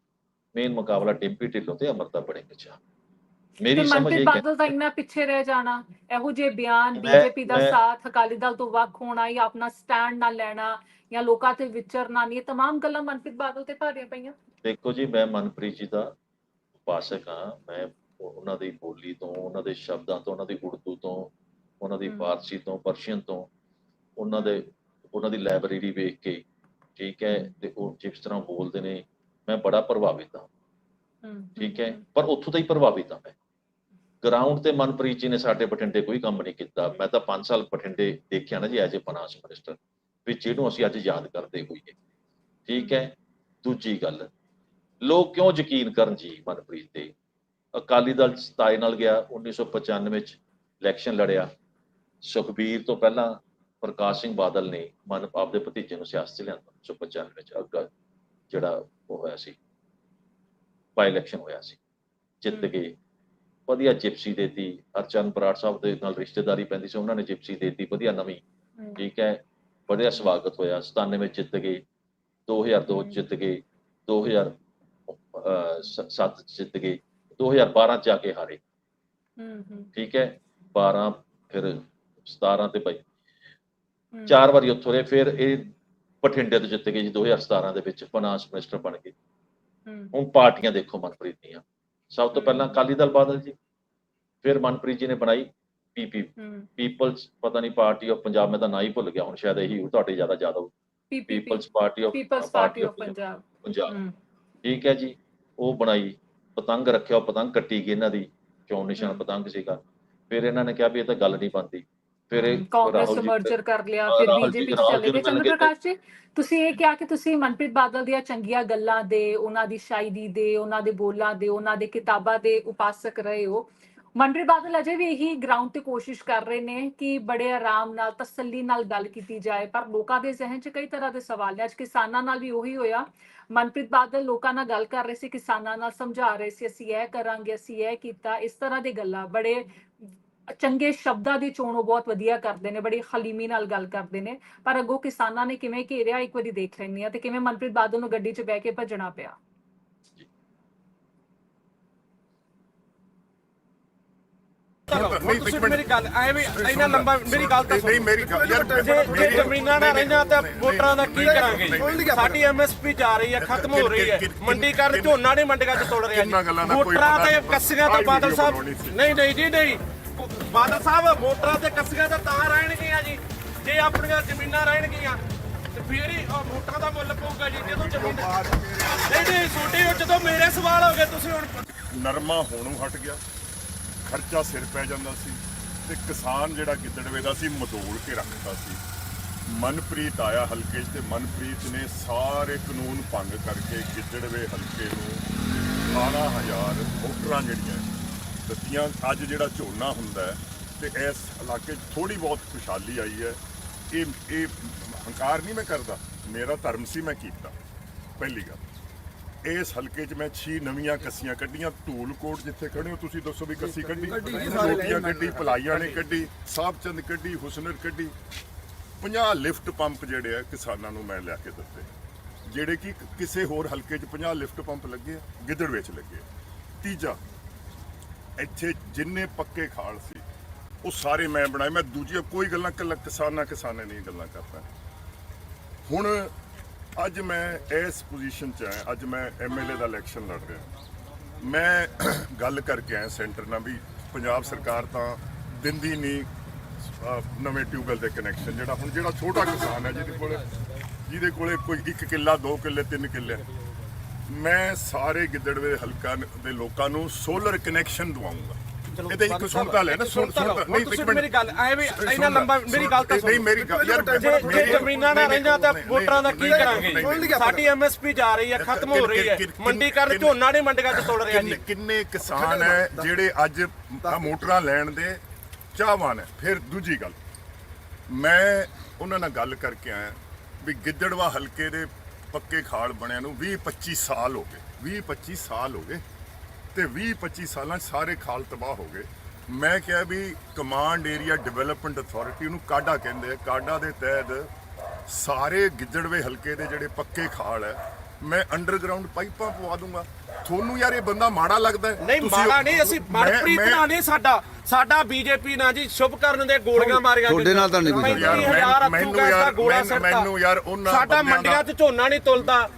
ਮੇਨ ਮੁਕਾਬਲਾ ਡਿੰਪੀ ਢਿੱਲੋਂ ਤੇ ਅਮਰਤਾ। ਤੇ ਮੇਰੀ ਸਮਝ ਮਨਪ੍ਰੀਤ ਇਹ ਬਾਦਲ ਦਾ ਇੰਨਾ ਪਿੱਛੇ ਰਹਿ ਜਾਣਾ ਇਹੋ ਜਿਹੇ ਬਿਆਨ ਮੈਂ- ਬੀਜੇਪੀ ਦਾ ਮੈਂ- ਸਾਥ ਅਕਾਲੀ ਦਲ ਤੋਂ ਵੱਖ ਹੋਣਾ ਜਾਂ ਆਪਣਾ ਸਟੈਂਡ ਨਾ ਲੈਣਾ ਜਾਂ ਲੋਕਾਂ ਤੇ ਵਿਚਰਨਾ ਨਹੀਂ ਇਹ तमाम ਗੱਲਾਂ ਮਨਪ੍ਰੀਤ ਬਾਦਲ ਤੇ ਭਾਰੀਆਂ ਪਈਆਂ ਦੇਖੋ ਜੀ ਮੈਂ ਮਨਪ੍ਰੀਤ ਜੀ ਦਾ ਉਪਾਸਕ ਹਾਂ ਮੈਂ ਉਹ- ਉਹਨਾਂ ਦੀ ਬੋਲੀ ਤੋਂ ਉਹਨਾਂ ਦੇ ਸ਼ਬਦਾਂ ਤੋਂ ਉਹਨਾਂ ਦੀ ਉਰਦੂ ਤੋਂ ਉਹਨਾਂ ਦੀ ਹਮ। ਫਾਰਸੀ ਤੋਂ ਪਰਸ਼ੀਅਨ ਤੋਂ ਉਹਨਾਂ ਦੇ ਉਹਨਾਂ ਦੀ ਲਾਇਬ੍ਰੇਰੀ ਵੇਖ ਕੇ ਠੀਕ ਹੈ ਤੇ ਉਹ ਜਿਸ ਤਰ੍ਹਾਂ ਬੋਲਦੇ ਨੇ ਮੈਂ ਬੜਾ ਪ੍ਰਭਾਵਿਤ ਹਾਂ ਹਮ, ਠੀਕ ਹੈ ਹਮ, ਪਰ ਉੱਥੋਂ ਦਾ ਹੀ ਪ੍ਰਭਾਵਿਤ ਹਾਂ ਮੈਂ ਗਰਾਊਂਡ ਤੇ ਮਨਪ੍ਰੀਤ ਜੀ ਨੇ ਸਾਡੇ ਬਠਿੰਡੇ ਕੋਈ ਕੰਮ ਨਹੀਂ ਕੀਤਾ। ਮੈਂ ਤਾਂ 5 ਸਾਲ ਬਠਿੰਡੇ ਦੇਖਿਆ ਨਾ ਜੀ ਐਜ਼ ਅ ਫਾਈਨਾਂਸ ਮਿਨਿਸਟਰ ਵੀ ਜਿਹਨੂੰ ਅਸੀਂ ਅੱਜ ਯਾਦ ਕਰਦੇ ਹੋਈਏ। ਠੀਕ ਹੈ? ਦੂਜੀ ਗੱਲ ਲੋਕ ਕਿਉਂ ਯਕੀਨ ਕਰਨ ਜੀ ਮਨਪ੍ਰੀਤ ਤੇ? ਅਕਾਲੀ ਦਲ 27 ਨਾਲ ਗਿਆ 1995 ਵਿੱਚ ਇਲੈਕਸ਼ਨ ਲੜਿਆ। ਸੁਖਬੀਰ ਤੋਂ ਪਹਿਲਾਂ ਪ੍ਰਕਾਸ਼ ਸਿੰਘ ਬਾਦਲ ਨੇ ਮਨ ਆਪਦੇ ਭਤੀਜੇ ਨੂੰ ਸਿਆਸਤ ਲਿਆਂਦਾ 1995 ਵਿੱਚ ਅੱਗਾ ਜਿਹੜਾ ਉਹ ਹੋਇਆ ਸੀ ਬਾਈ ਇਲੈਕਸ਼ਨ ਹੋਇਆ ਸੀ। ਜਿੱਤ। ਗਏ। ਵਧੀਆ ਜਿਪਸੀ ਦੇਤੀ ਹਰਚੰਦ ਬਰਾੜ ਸਾਹਿਬ ਦੇ ਨਾਲ ਰਿਸ਼ਤੇਦਾਰੀ ਪੈਂਦੀ ਸੀ ਉਹਨਾਂ ਨੇ ਜਿਪਸੀ ਦੇਤੀ ਵਧੀਆ ਨਵੀਂ ਠੀਕ ਹੈ ਵਧੀਆ ਸਵਾਗਤ ਹੋਇਆ 97 ਵਿੱਚ ਜਿੱਤ ਗਏ 2002 ਚ ਜਿੱਤ ਗਏ 2007 ਚ ਜਿੱਤ ਗਏ 2012 ਚ ਜਾ ਕੇ ਹਾਰੇ। ਠੀਕ ਹੈ 12 ਫਿਰ 17 ਤੇ ਭਾਈ ਚਾਰ ਵਾਰੀ ਉੱਥੋਂ ਰਹੇ ਫਿਰ ਇਹ ਬਠਿੰਡੇ ਤੋਂ ਜਿੱਤ ਗਏ ਜੀ 2017 ਦੇ ਵਿੱਚ ਫਾਈਨਾਂਸ ਮਿਨਿਸਟਰ ਬਣ ਗਏ। ਹੁਣ ਪਾਰਟੀਆਂ ਦੇਖੋ ਮਨਪ੍ਰੀਤ ਦੀਆਂ। ਸਭ ਤੋਂ। ਪਹਿਲਾਂ ਅਕਾਲੀ ਦਲ ਬਾਦਲ ਜੀ। ਫਿਰ ਮਨਪ੍ਰੀਤ ਜੀ ਨੇ ਬਣਾਈ ਪੀਪੀ ਪੀਪਲਸ ਪਤਾ ਨਹੀਂ ਪਾਰਟੀ ਆਫ ਪੰਜਾਬ ਮੈਂ ਤਾਂ ਨਾਂ ਹੀ ਭੁੱਲ ਗਿਆ ਹੁਣ ਸ਼ਾਇਦ ਇਹੀ ਤੁਹਾਡੇ ਜ਼ਿਆਦਾ ਜ਼ਿਆਦਾ People's Party of People's Party of Punjab. Punjab. ਠੀਕ ਹੈ ਜੀ ਉਹ ਬਣਾਈ ਪਤੰਗ ਰੱਖਿਆ ਪਤੰਗ ਕੱਟੀ ਗਈ ਇਹਨਾਂ ਦੀ ਚੋਣ ਨਿਸ਼ਾਨ। ਪਤੰਗ ਸੀਗਾ। ਫਿਰ ਇਹਨਾਂ ਨੇ ਕਿਹਾ ਵੀ ਇਹ ਤਾਂ ਗੱਲ ਨਹੀਂ ਬਣਦੀ। ਫਿਰ ਕਾਂਗਰਸ ਮਰਜਰ ਕਰ ਲਿਆ ਫਿਰ ਬੀਜੇਪੀ ਚ ਚਲੇ ਗਏ। ਚੰਦਰ ਪ੍ਰਕਾਸ਼ ਜੀ ਤੁਸੀਂ ਇਹ ਕਿਹਾ ਕਿ ਤੁਸੀਂ ਮਨਪ੍ਰੀਤ ਬਾਦਲ ਦੀਆਂ ਚੰਗੀਆਂ ਗੱਲਾਂ ਦੇ ਉਹਨਾਂ ਦੀ ਸ਼ਾਇਰੀ ਦੇ ਉਹਨਾਂ ਦੇ ਬੋਲਾਂ ਦੇ ਉਹਨਾਂ ਦੇ ਕਿਤਾਬਾਂ ਦੇ ਉਪਾਸਕ ਰਹੇ ਹੋ। ਮਨਪ੍ਰੀਤ ਬਾਦਲ ਅਜੇ ਵੀ ਇਹੀ ਗਰਾਊਂਡ ਤੇ ਕੋਸ਼ਿਸ਼ ਕਰ ਰਹੇ ਨੇ ਕਿ ਬੜੇ ਆਰਾਮ ਨਾਲ, ਤਸੱਲੀ ਨਾਲ ਗੱਲ ਕੀਤੀ ਜਾਏ। ਪਰ ਲੋਕਾਂ ਦੇ ਜ਼ਿਹਨ 'ਚ ਕਈ ਤਰ੍ਹਾਂ ਦੇ ਸਵਾਲ ਨੇ। ਅੱਜ ਕਿਸਾਨਾਂ ਨਾਲ ਵੀ ਉਹੀ ਹੋਇਆ। ਮਨਪ੍ਰੀਤ ਬਾਦਲ ਲੋਕਾਂ ਨਾਲ ਗੱਲ ਕਰ ਰਹੇ ਸੀ, ਕਿਸਾਨਾਂ ਨਾਲ ਸਮਝਾ ਰਹੇ ਸੀ, ਅਸੀਂ ਇਹ ਕਰਾਂਗੇ, ਅਸੀਂ ਇਹ ਕੀਤਾ। ਇਸ ਤਰ੍ਹਾਂ ਦੀ ਗੱਲਾਂ ਬੜੇ ਚੰਗੇ ਸ਼ਬਦਾਂ ਦੀ ਚੋਣ ਉਹ ਬਹੁਤ ਵਧੀਆ ਕਰਦੇ ਨੇ, ਬੜੀ ਹਲੀਮੀ ਨਾਲ ਗੱਲ ਕਰਦੇ ਨੇ। ਪਰ ਅੱਗੋਂ ਕਿਸਾਨਾਂ ਨੇ ਕਿਵੇਂ ਘੇਰਿਆ, ਇੱਕ ਵਾਰੀ ਦੇਖ ਲੈਣੀ ਆ ਤੇ ਕਿਵੇਂ ਮਨਪ੍ਰੀਤ ਬਾਦਲ ਨੂੰ ਗੱਡੀ 'ਚ ਬਹਿ ਕੇ ਭੱਜਣਾ ਪਿਆ। ਤੁਸੀਂ ਮੇਰੀ ਗੱਲ ਐਵੇਂ ਇੰਨਾ ਲੰਬਾ ਮੇਰੀ ਗੱਲ ਤਾਂ ਨਹੀਂ ਮੇਰੀ ਗੱਲ ਯਾਰ ਜੇ ਜੇ ਮੇਰੀ- ਜ਼ਮੀਨਾਂ ਨਾ ਰਹੀਆਂ ਤਾਂ ਨਹੀਂ, ਵੋਟਰਾਂ ਦਾ ਕੀ ਨਹੀਂ, ਕਰਾਂਗੇ? ਨਹੀਂ, ਸਾਡੀ ਐਮਐਸਪੀ ਜਾ ਰਹੀ ਹੈ ਖਤਮ ਹੋ ਰਹੀ ਹੈ। ਕਿ- ਕਿ- ਮੰਡੀਕਰਨ ਕਿ- ਝੋਨਾ ਨਹੀਂ ਮੰਡੀਆਂ 'ਚ ਤੋੜ ਰਿਹਾ ਕਿੰਨਾਂ ਗੱਲਾਂ ਦਾ ਕੋਈ ਵੋਟਰਾਂ ਪਤਾ ਤੇ ਨਹੀਂ। ਕੱਸੀਆਂ ਤਾਂ ਆਹ ਬਾਦਲ ਸਾਹਿਬ ਬਣਾਉਣੀ ਸੀ। ਨਹੀਂ ਨਹੀਂ ਜੀ ਨਹੀਂ। ਬਾਦਲ ਸਾਹਿਬ ਵੋਟਰਾਂ ਤੇ ਕੱਸੀਆਂ ਤਾਂ ਤਾਂ ਰਹਿਣਗੀਆਂ ਜੀ। ਜੇ ਆਪਣੀਆਂ ਜ਼ਮੀਨਾਂ ਰਹਿਣਗੀਆਂ ਤੇ ਫੇਰ ਹੀ ਵੋਟਾਂ ਦਾ ਮੁੱਲ ਪਊਗਾ ਜੀ ਜਦੋਂ ਜ਼ਮੀਨ ਨਹੀਂ ਨਹੀਂ ਛੋਟੀ ਉਹ ਜਦੋਂ ਮੇਰੇ ਸਵਾਲ ਹੋ ਗਏ ਤੁਸੀਂ ਹੁਣ ਨਰਮਾ ਹੋਣੋਂ ਹਟ ਗਿਆ। ਖਰਚਾ ਸਿਰ ਪੈ ਜਾਂਦਾ ਸੀ ਤੇ ਕਿਸਾਨ ਜਿਹੜਾ ਗਿੱਦੜਵੇ ਦਾ ਸੀ ਮਦੋਲ ਕੇ ਰੱਖਦਾ ਸੀ। ਮਨਪ੍ਰੀਤ ਆਇਆ ਹਲਕੇ 'ਚ ਤੇ ਮਨਪ੍ਰੀਤ ਨੇ ਸਾਰੇ ਕਾਨੂੰਨ ਭੰਗ ਕਰਕੇ ਗਿੱਦੜਵੇ ਹਲਕੇ ਨੂੰ 18000 ਵੋਟਰਾਂ ਜਿਹੜੀਆਂ ਦਿੱਤੀਆਂ। ਅੱਜ ਜਿਹੜਾ ਝੋਨਾ ਹੁੰਦਾ ਹੈ ਤੇ ਇਸ ਇਲਾਕੇ 'ਚ ਥੋੜੀ ਬਹੁਤ ਖੁਸ਼ਹਾਲੀ ਆਈ ਹੈ। ਇਹ ਇਹ ਹੰਕਾਰ ਨਹੀਂ ਮੈਂ ਕਰਦਾ, ਮੇਰਾ ਧਰਮ ਸੀ, ਮੈਂ ਕੀਤਾ। ਪਹਿਲੀ ਗੱਲ। ਇਸ ਹਲਕੇ 'ਚ ਮੈਂ 6 ਨਵੀਆਂ ਕੱਸੀਆਂ ਕੱਢੀਆਂ ਧੂਲਕੋਟ ਜਿੱਥੇ ਖੜੇ ਹੋ ਤੁਸੀਂ ਦੱਸੋ ਵੀ ਕੱਸੀ ਕੱਢੀ? ਛੋਟੀਆਂ ਕੱਢੀ ਭਲਾਈਆਂ ਨੇ ਕੱਢੀ। ਸਾਹਿਬਚੰਦ ਕੱਢੀ ਹੁਸਨਰ ਕੱਢੀ। 50 ਲਿਫਟ ਪੰਪ ਜਿਹੜੇ ਆ ਕਿਸਾਨਾਂ ਨੂੰ ਮੈਂ ਲਿਆ ਕੇ ਦਿੱਤੇ। ਜਿਹੜੇ ਕਿ ਕਿਸੇ ਹੋਰ ਹਲਕੇ 'ਚ 50 ਲਿਫਟ ਪੰਪ ਲੱਗੇ ਗਿੱਦੜ ਵਿੱਚ ਲੱਗੇ। ਤੀਜਾ ਇੱਥੇ ਜਿੰਨੇ ਪੱਕੇ ਖਾਲ ਸੀ ਉਹ ਸਾਰੇ ਮੈਂ ਬਣਾਏ। ਮੈਂ ਦੂਜੀਆਂ ਕੋਈ ਗੱਲਾਂ ਕਿਸਾਨਾਂ ਕਿਸਾਨਾਂ ਨਹੀਂ ਗੱਲਾਂ ਕਰਦਾ। ਹੁਣ ਅੱਜ ਮੈਂ ਇਸ ਪੋਜੀਸ਼ਨ 'ਚ ਆਇਆ ਅੱਜ ਮੈਂ ਐਮਐਲਏ ਦਾ ਇਲੈਕਸ਼ਨ ਲੜ ਰਿਹਾ ਮੈਂ ਗੱਲ ਕਰਕੇ ਆਇਆ ਸੈਂਟਰ ਨਾਲ ਵੀ, ਪੰਜਾਬ ਸਰਕਾਰ ਤਾਂ ਦਿੰਦੀ ਨਹੀਂ ਨਵੇਂ ਟਿਊਬਵੈਲ ਦੇ ਕਨੈਕਸ਼ਨ ਜਿਹੜਾ ਹੁਣ ਜਿਹੜਾ ਛੋਟਾ ਕਿਸਾਨ ਹੈ, ਜਿਹਦੇ ਕੋਲੇ ਜਿਹਦੇ ਕੋਲੇ ਕੋਈ 1 ਕਿੱਲਾ 2 ਕਿੱਲੇ 3 ਕਿੱਲੇ। ਮੈਂ ਸਾਰੇ ਗਿੱਦੜਵੇ ਹਲਕਾ ਦੇ ਲੋਕਾਂ ਨੂੰ ਸੋਲਰ ਕਨੈਕਸ਼ਨ ਦਵਾਉਂਗਾ। ਇਹਦੇ ਇੱਕ ਸੁਣਤਾ ਲੈ ਨਾ ਸੁਣ ਸੁਣਤਾ ਨਹੀਂ ਤੁਸੀਂ ਮੇਰੀ ਗੱਲ ਐਵੇਂ ਇੰਨਾ ਲੰਬਾ ਮੇਰੀ ਗੱਲ ਤਾਂ ਨਹੀਂ ਮੇਰੀ ਗੱਲ ਯਾਰ ਜੇ ਜੇ ਜ਼ਮੀਨਾਂ ਨਾ ਰਹੀਆਂ ਤਾਂ ਵੋਟਰਾਂ ਦਾ ਕੀ ਕਰਾਂਗੇ? ਸਾਡੀ ਐਮਐਸਪੀ ਜਾ ਰਹੀ ਹੈ ਖਤਮ ਹੋ ਰਹੀ ਹੈ। ਮੰਡੀਕਰਨ ਝੋਨਾ ਨਹੀਂ ਮੰਡੀਆਂ 'ਚ ਤੋੜ ਰਿਹਾ ਜੀ। ਕਿੰਨੇ ਕਿਸਾਨ ਹੈ ਜਿਹੜੇ ਅੱਜ ਮੋਟਰਾਂ ਲੈਣ ਦੇ ਚਾਹਵਾਨ ਹੈ। ਫਿਰ ਦੂਜੀ ਗੱਲ ਮੈਂ ਉਹਨਾਂ ਨਾਲ ਗੱਲ ਕਰਕੇ ਆਇਆ ਵੀ ਗਿੱਦੜਵਾ ਹਲਕੇ ਦੇ ਪੱਕੇ ਖਾਲ ਬਣਿਆ ਨੂੰ 20 25 ਸਾਲ ਹੋ ਗਏ 20 25 ਸਾਲ ਹੋ ਗਏ। ਤੇ 20 25 ਸਾਲਾਂ 'ਚ ਸਾਰੇ ਖਾਲ ਤਬਾਹ ਹੋ ਗਏ। ਮੈਂ ਕਿਹਾ ਵੀ ਕਮਾਂਡ ਏਰੀਆ ਡਿਵੈਲਪਮੈਂਟ ਅਥਾਰਟੀ ਉਹਨੂੰ ਕਾਡਾ ਕਹਿੰਦੇ ਆ। ਕਾਡਾ ਦੇ ਤਹਿਤ ਸਾਰੇ ਗਿੱਦੜਵੇ ਹਲਕੇ ਦੇ ਜਿਹੜੇ ਪੱਕੇ ਖਾਲ ਹੈ ਮੈਂ ਅੰਡਰਗਰਾਉਂਡ ਪਾਈਪਾਂ ਪਵਾ ਦੂੰਗਾ। ਤੁਹਾਨੂੰ ਯਾਰ ਇਹ ਬੰਦਾ ਮਾੜਾ ਲੱਗਦਾ ਹੈ? ਨਹੀਂ ਮਾੜਾ ਨਹੀਂ ਅਸੀਂ ਮਨਪ੍ਰੀਤ ਨਾਲ ਨਹੀਂ ਸਾਡਾ ਸਾਡਾ ਬੀਜੇਪੀ ਨਾਲ ਜੀ ਸ਼ੁਭ ਕਰਨ ਦੇ ਗੋਲੀਆਂ ਮਾਰੀਆਂ ਤੁਹਾਡੇ ਨਾਲ ਤਾਂ ਨਹੀਂ ਕੋਈ ਯਾਰ, ਮੈਨੂੰ ਯਾਰ- ਮੈਨੂੰ- ਯਾਰ ਉਹਨਾਂ ਸਾਡਾ ਮੰਡੀਆਂ 'ਚ ਝੋਨਾ ਨਹੀਂ ਤੁਲਦਾ।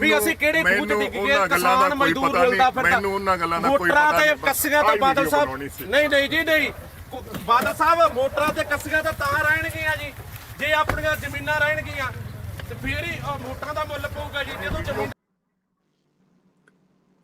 ਵੀ ਅਸੀਂ ਕਿਹੜੇ ਖੂਹ 'ਚ ਡਿੱਗ ਗਏ ਕਿਸਾਨ ਮਜ਼ਦੂਰ ਨਹੀਂ, ਫਿਰਦਾ। ਮੈਨੂੰ ਉਹਨਾਂ ਗੱਲਾਂ ਦਾ ਕੋਈ ਪਤਾ ਤੇ ਨਹੀਂ, ਕੱਸੀਆਂ ਤਾਂ ਆਹੀ ਬਾਦਲ ਸਾਹਿਬ। ਨਹੀਂ ਨਹੀਂ ਜੀ ਨਹੀਂ। ਬਾਦਲ ਸਾਹਿਬ ਮੋਟਰਾਂ ਤੇ ਕੱਸੀਆਂ ਤਾਂ ਤਾਂ ਰਹਿਣਗੀਆਂ ਜੀ। ਜੇ ਆਪਣੀਆਂ ਜ਼ਮੀਨਾਂ ਰਹਿਣਗੀਆਂ ਤੇ ਫੇਰ ਹੀ ਉਹ ਮੋਟਰਾਂ ਦਾ ਮੁੱਲ ਪਊਗਾ ਜੀ ਜਦੋਂ ਜ਼ਮੀਨ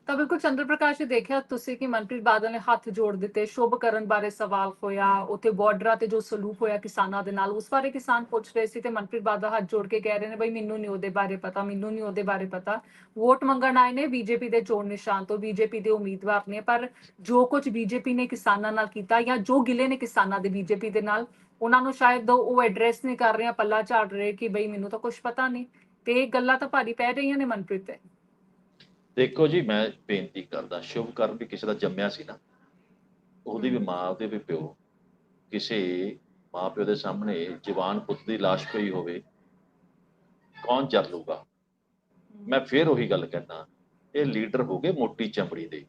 ਤਾਂ ਬਿਲਕੁਲ ਚੰਦਰ ਪ੍ਰਕਾਸ਼ ਜੀ ਦੇਖਿਆ ਤੁਸੀਂ ਕਿ ਮਨਪ੍ਰੀਤ ਬਾਦਲ ਨੇ ਹੱਥ ਜੋੜ ਦਿੱਤੇ, ਸ਼ੁਭ ਕਰਨ ਬਾਰੇ ਸਵਾਲ ਹੋਇਆ ਉੱਥੇ ਬਾਰਡਰਾਂ ਤੇ ਜੋ ਸਲੂਕ ਹੋਇਆ ਕਿਸਾਨਾਂ ਦੇ ਨਾਲ, ਉਸ ਬਾਰੇ ਕਿਸਾਨ ਪੁੱਛ ਰਹੇ ਸੀ ਤੇ ਮਨਪ੍ਰੀਤ ਬਾਦਲ ਹੱਥ ਜੋੜ ਕੇ ਕਹਿ ਰਹੇ ਨੇ, ਬਈ ਮੈਨੂੰ ਨਹੀਂ ਉਹਦੇ ਬਾਰੇ ਪਤਾ, ਮੈਨੂੰ ਨਹੀਂ ਉਹਦੇ ਬਾਰੇ ਪਤਾ। ਵੋਟ ਮੰਗਣ ਆਏ ਨੇ, ਬੀਜੇਪੀ ਦੇ ਚੋਣ ਨਿਸ਼ਾਨ ਤੋਂ, ਬੀਜੇਪੀ ਦੇ ਉਮੀਦਵਾਰ ਨੇ, ਪਰ ਜੋ ਕੁਝ ਬੀਜੇਪੀ ਨੇ ਕਿਸਾਨਾਂ ਨਾਲ ਕੀਤਾ ਜਾਂ ਜੋ ਗਿਲੇ ਨੇ ਕਿਸਾਨਾਂ ਦੇ ਬੀਜੇਪੀ ਦੇ ਨਾਲ, ਉਹਨਾਂ ਨੂੰ ਸ਼ਾਇਦ ਉਹ ਐਡਰੈਸ ਨਹੀਂ ਕਰ ਰਹੇ ਪੱਲਾ ਝਾੜ ਰਹੇ ਕਿ ਬਈ ਮੈਨੂੰ ਤਾਂ ਕੁਝ ਪਤਾ ਨਹੀਂ ਤੇ ਇਹ ਗੱਲਾਂ ਤਾਂ ਭਾਰੀ ਪੈ ਰਹੀਆਂ ਨੇ ਮਨਪ੍ਰੀਤ ਤੇ। ਦੇਖੋ ਜੀ, ਮੈਂ ਬੇਨਤੀ ਕਰਦਾ, ਸ਼ੁਭ ਕਰਨ ਵੀ ਕਿਸੇ ਦਾ ਜੰਮਿਆ ਸੀ ਨਾ, ਉਹਦੀ ਵੀ ਮਾਂ ਉਹਦੇ ਵੀ ਪਿਓ, ਕਿਸੇ ਮਾਂ ਪਿਓ ਦੇ ਸਾਹਮਣੇ ਜਵਾਨ ਪੁੱਤ ਦੀ ਲਾਸ਼ ਪਈ ਹੋਵੇ, ਕੌਣ ਚੱਲ ਲੂਗਾ ਮੈਂ ਫੇਰ ਉਹੀ ਗੱਲ ਕਹਿੰਦਾ, ਇਹ ਲੀਡਰ ਹੋ ਗਏ ਮੋਟੀ ਚਮੜੀ ਦੇ।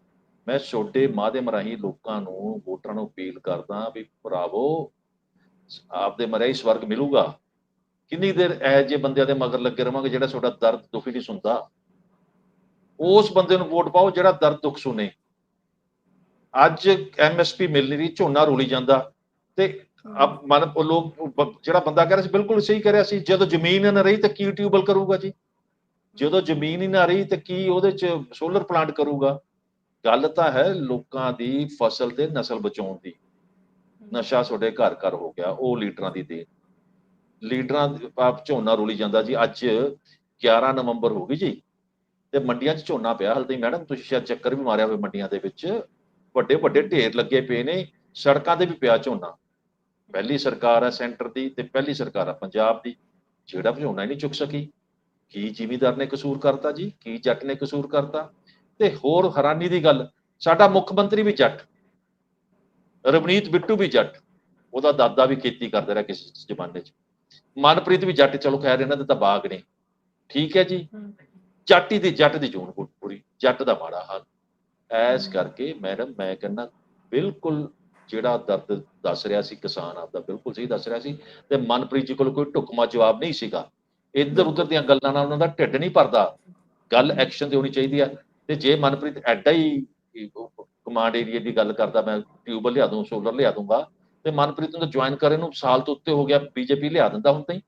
ਮੈਂ ਛੋਟੇ ਮਾਧਿਅਮ ਰਾਹੀਂ ਲੋਕਾਂ ਨੂੰ, ਵੋਟਰਾਂ ਨੂੰ ਅਪੀਲ ਕਰਦਾ ਵੀ ਭਰਾਵੋ ਆਪਦੇ ਮਰਿਆ ਹੀ ਸਵਰਗ ਮਿਲੂਗਾ। ਕਿੰਨੀ ਦੇਰ ਇਹ ਜੇ ਬੰਦਿਆਂ ਦੇ ਮਗਰ ਲੱਗੇ ਰਵਾਂਗੇ ਜਿਹੜਾ ਤੁਹਾਡਾ ਦਰਦ ਦੁਖੀ ਨਹੀਂ ਸੁਣਦਾ? ਉਸ ਬੰਦੇ ਨੂੰ ਵੋਟ ਪਾਓ ਜਿਹੜਾ ਦਰਦ ਦੁੱਖ ਸੁਣੇ। ਅੱਜ ਐਮਐਸਪੀ ਮਿਲ ਨਹੀਂ ਰਹੀ, ਝੋਨਾ ਰੋਲੀ ਜਾਂਦਾ। ਤੇ ਅਬ ਮਨ ਉਹ ਲੋਕ ਜਿਹੜਾ ਬੰਦਾ ਕਹਿ ਰਿਹਾ ਸੀ, ਬਿਲਕੁਲ ਸਹੀ ਕਹਿ ਰਿਹਾ ਸੀ, ਜਦੋਂ ਜ਼ਮੀਨ ਹੀ ਨਾ ਰਹੀ ਤਾਂ ਕੀ ਟਿਊਬਲ ਕਰੂਗਾ ਜੀ? ਜਦੋਂ ਜ਼ਮੀਨ ਹੀ ਨਾ ਰਹੀ ਤਾਂ ਕੀ ਉਹਦੇ ਚ ਸੋਲਰ ਪਲਾਂਟ ਕਰੂਗਾ? ਗੱਲ ਤਾਂ ਹੈ ਲੋਕਾਂ ਦੀ ਫਸਲ ਤੇ ਨਸਲ ਬਚਾਉਣ ਦੀ। ਨਸ਼ਾ ਤੁਹਾਡੇ ਘਰ ਘਰ ਹੋ ਗਿਆ, ਉਹ ਲੀਡਰਾਂ ਦੀ ਦੇਣ। ਲੀਡਰਾਂ, ਆਪ ਝੋਨਾ ਰੋਲੀ ਜਾਂਦਾ ਜੀ। ਅੱਜ 11 ਨਵੰਬਰ ਹੋ ਗਈ ਜੀ। ਤੇ ਮੰਡੀਆਂ 'ਚ ਝੋਨਾ ਪਿਆ ਹਲਦੀ ਮੈਡਮ, ਤੁਸੀਂ ਸ਼ਾਇਦ ਚੱਕਰ ਵੀ ਮਾਰਿਆ ਹੋਵੇ ਮੰਡੀਆਂ ਦੇ ਵਿੱਚ। ਵੱਡੇ ਵੱਡੇ ਢੇਰ ਲੱਗੇ ਪਏ ਨੇ, ਸੜਕਾਂ ਤੇ ਵੀ ਪਿਆ ਝੋਨਾ। ਪਹਿਲੀ ਸਰਕਾਰ ਹੈ ਸੈਂਟਰ ਦੀ ਤੇ ਪਹਿਲੀ ਸਰਕਾਰ ਹੈ ਪੰਜਾਬ ਦੀ। ਜਿਹੜਾ ਵੀ ਝੋਨਾ ਹੀ ਨਹੀਂ ਚੁੱਕ ਸਕੀ। ਕੀ ਜਿਮੀਦਾਰ ਨੇ ਕਸੂਰ ਕਰਤਾ ਜੀ? ਕੀ ਜੱਟ ਨੇ ਕਸੂਰ ਕਰਤਾ? ਤੇ ਹੋਰ ਹੈਰਾਨੀ ਦੀ ਗੱਲ, ਸਾਡਾ ਮੁੱਖ ਮੰਤਰੀ ਵੀ ਜੱਟ। ਰਵਨੀਤ ਬਿੱਟੂ ਵੀ ਜੱਟ। ਉਹਦਾ ਦਾਦਾ ਵੀ ਖੇਤੀ ਕਰਦਾ ਰਿਹਾ ਕਿਸੇ ਜ਼ਮਾਨੇ 'ਚ। ਮਨਪ੍ਰੀਤ ਵੀ ਜੱਟ, ਚਲੋ ਖੈਰ ਇਹਨਾਂ ਦੇ ਤਾਂ ਬਾਗ ਨੇ। ਠੀਕ ਹੈ ਜੀ? ਜੱਟ ਹੀ ਦੀ ਜੱਟ ਦੀ ਜੂਨ ਪੂਰੀ ਜੱਟ ਦਾ ਮਾੜਾ ਹਾਲ। ਐਸ ਕਰਕੇ ਮੈਡਮ ਮੈਂ ਕਹਿੰਦਾ ਬਿਲਕੁਲ ਜਿਹੜਾ ਦਰਦ ਦੱਸ ਰਿਹਾ ਸੀ ਕਿਸਾਨ ਆਪਦਾ ਬਿਲਕੁਲ ਸਹੀ ਦੱਸ ਰਿਹਾ ਸੀ ਤੇ ਮਨਪ੍ਰੀਤ ਜੀ ਕੋਲ ਕੋਈ ਢੁਕਮਾ ਜਵਾਬ ਨਹੀਂ ਸੀਗਾ। ਇੱਧਰ ਉੱਧਰ ਦੀਆਂ ਗੱਲਾਂ ਨਾਲ ਉਹਨਾਂ ਦਾ ਢਿੱਡ ਨਹੀਂ ਭਰਦਾ। ਗੱਲ ਐਕਸ਼ਨ ਤੇ ਹੋਣੀ ਚਾਹੀਦੀ ਆ। ਤੇ ਜੇ ਮਨਪ੍ਰੀਤ ਐਡਾ ਹੀ ਕਮਾਂਡ ਏਰੀਆ ਦੀ ਗੱਲ ਕਰਦਾ ਮੈਂ ਟਿਊਬਲ ਲਿਆ ਦੂੰ ਸੋਲਰ ਲਿਆ ਦੂੰਗਾ ਤੇ ਮਨਪ੍ਰੀਤ ਨੂੰ ਜੁਆਇਨ ਕਰੇ ਨੂੰ ਸਾਲ ਤੋਂ ਉੱਤੇ ਹੋ ਗਿਆ ਬੀਜੇਪੀ ਲਿਆ ਦਿੰਦਾ ਹੁਣ ਤਾਈ।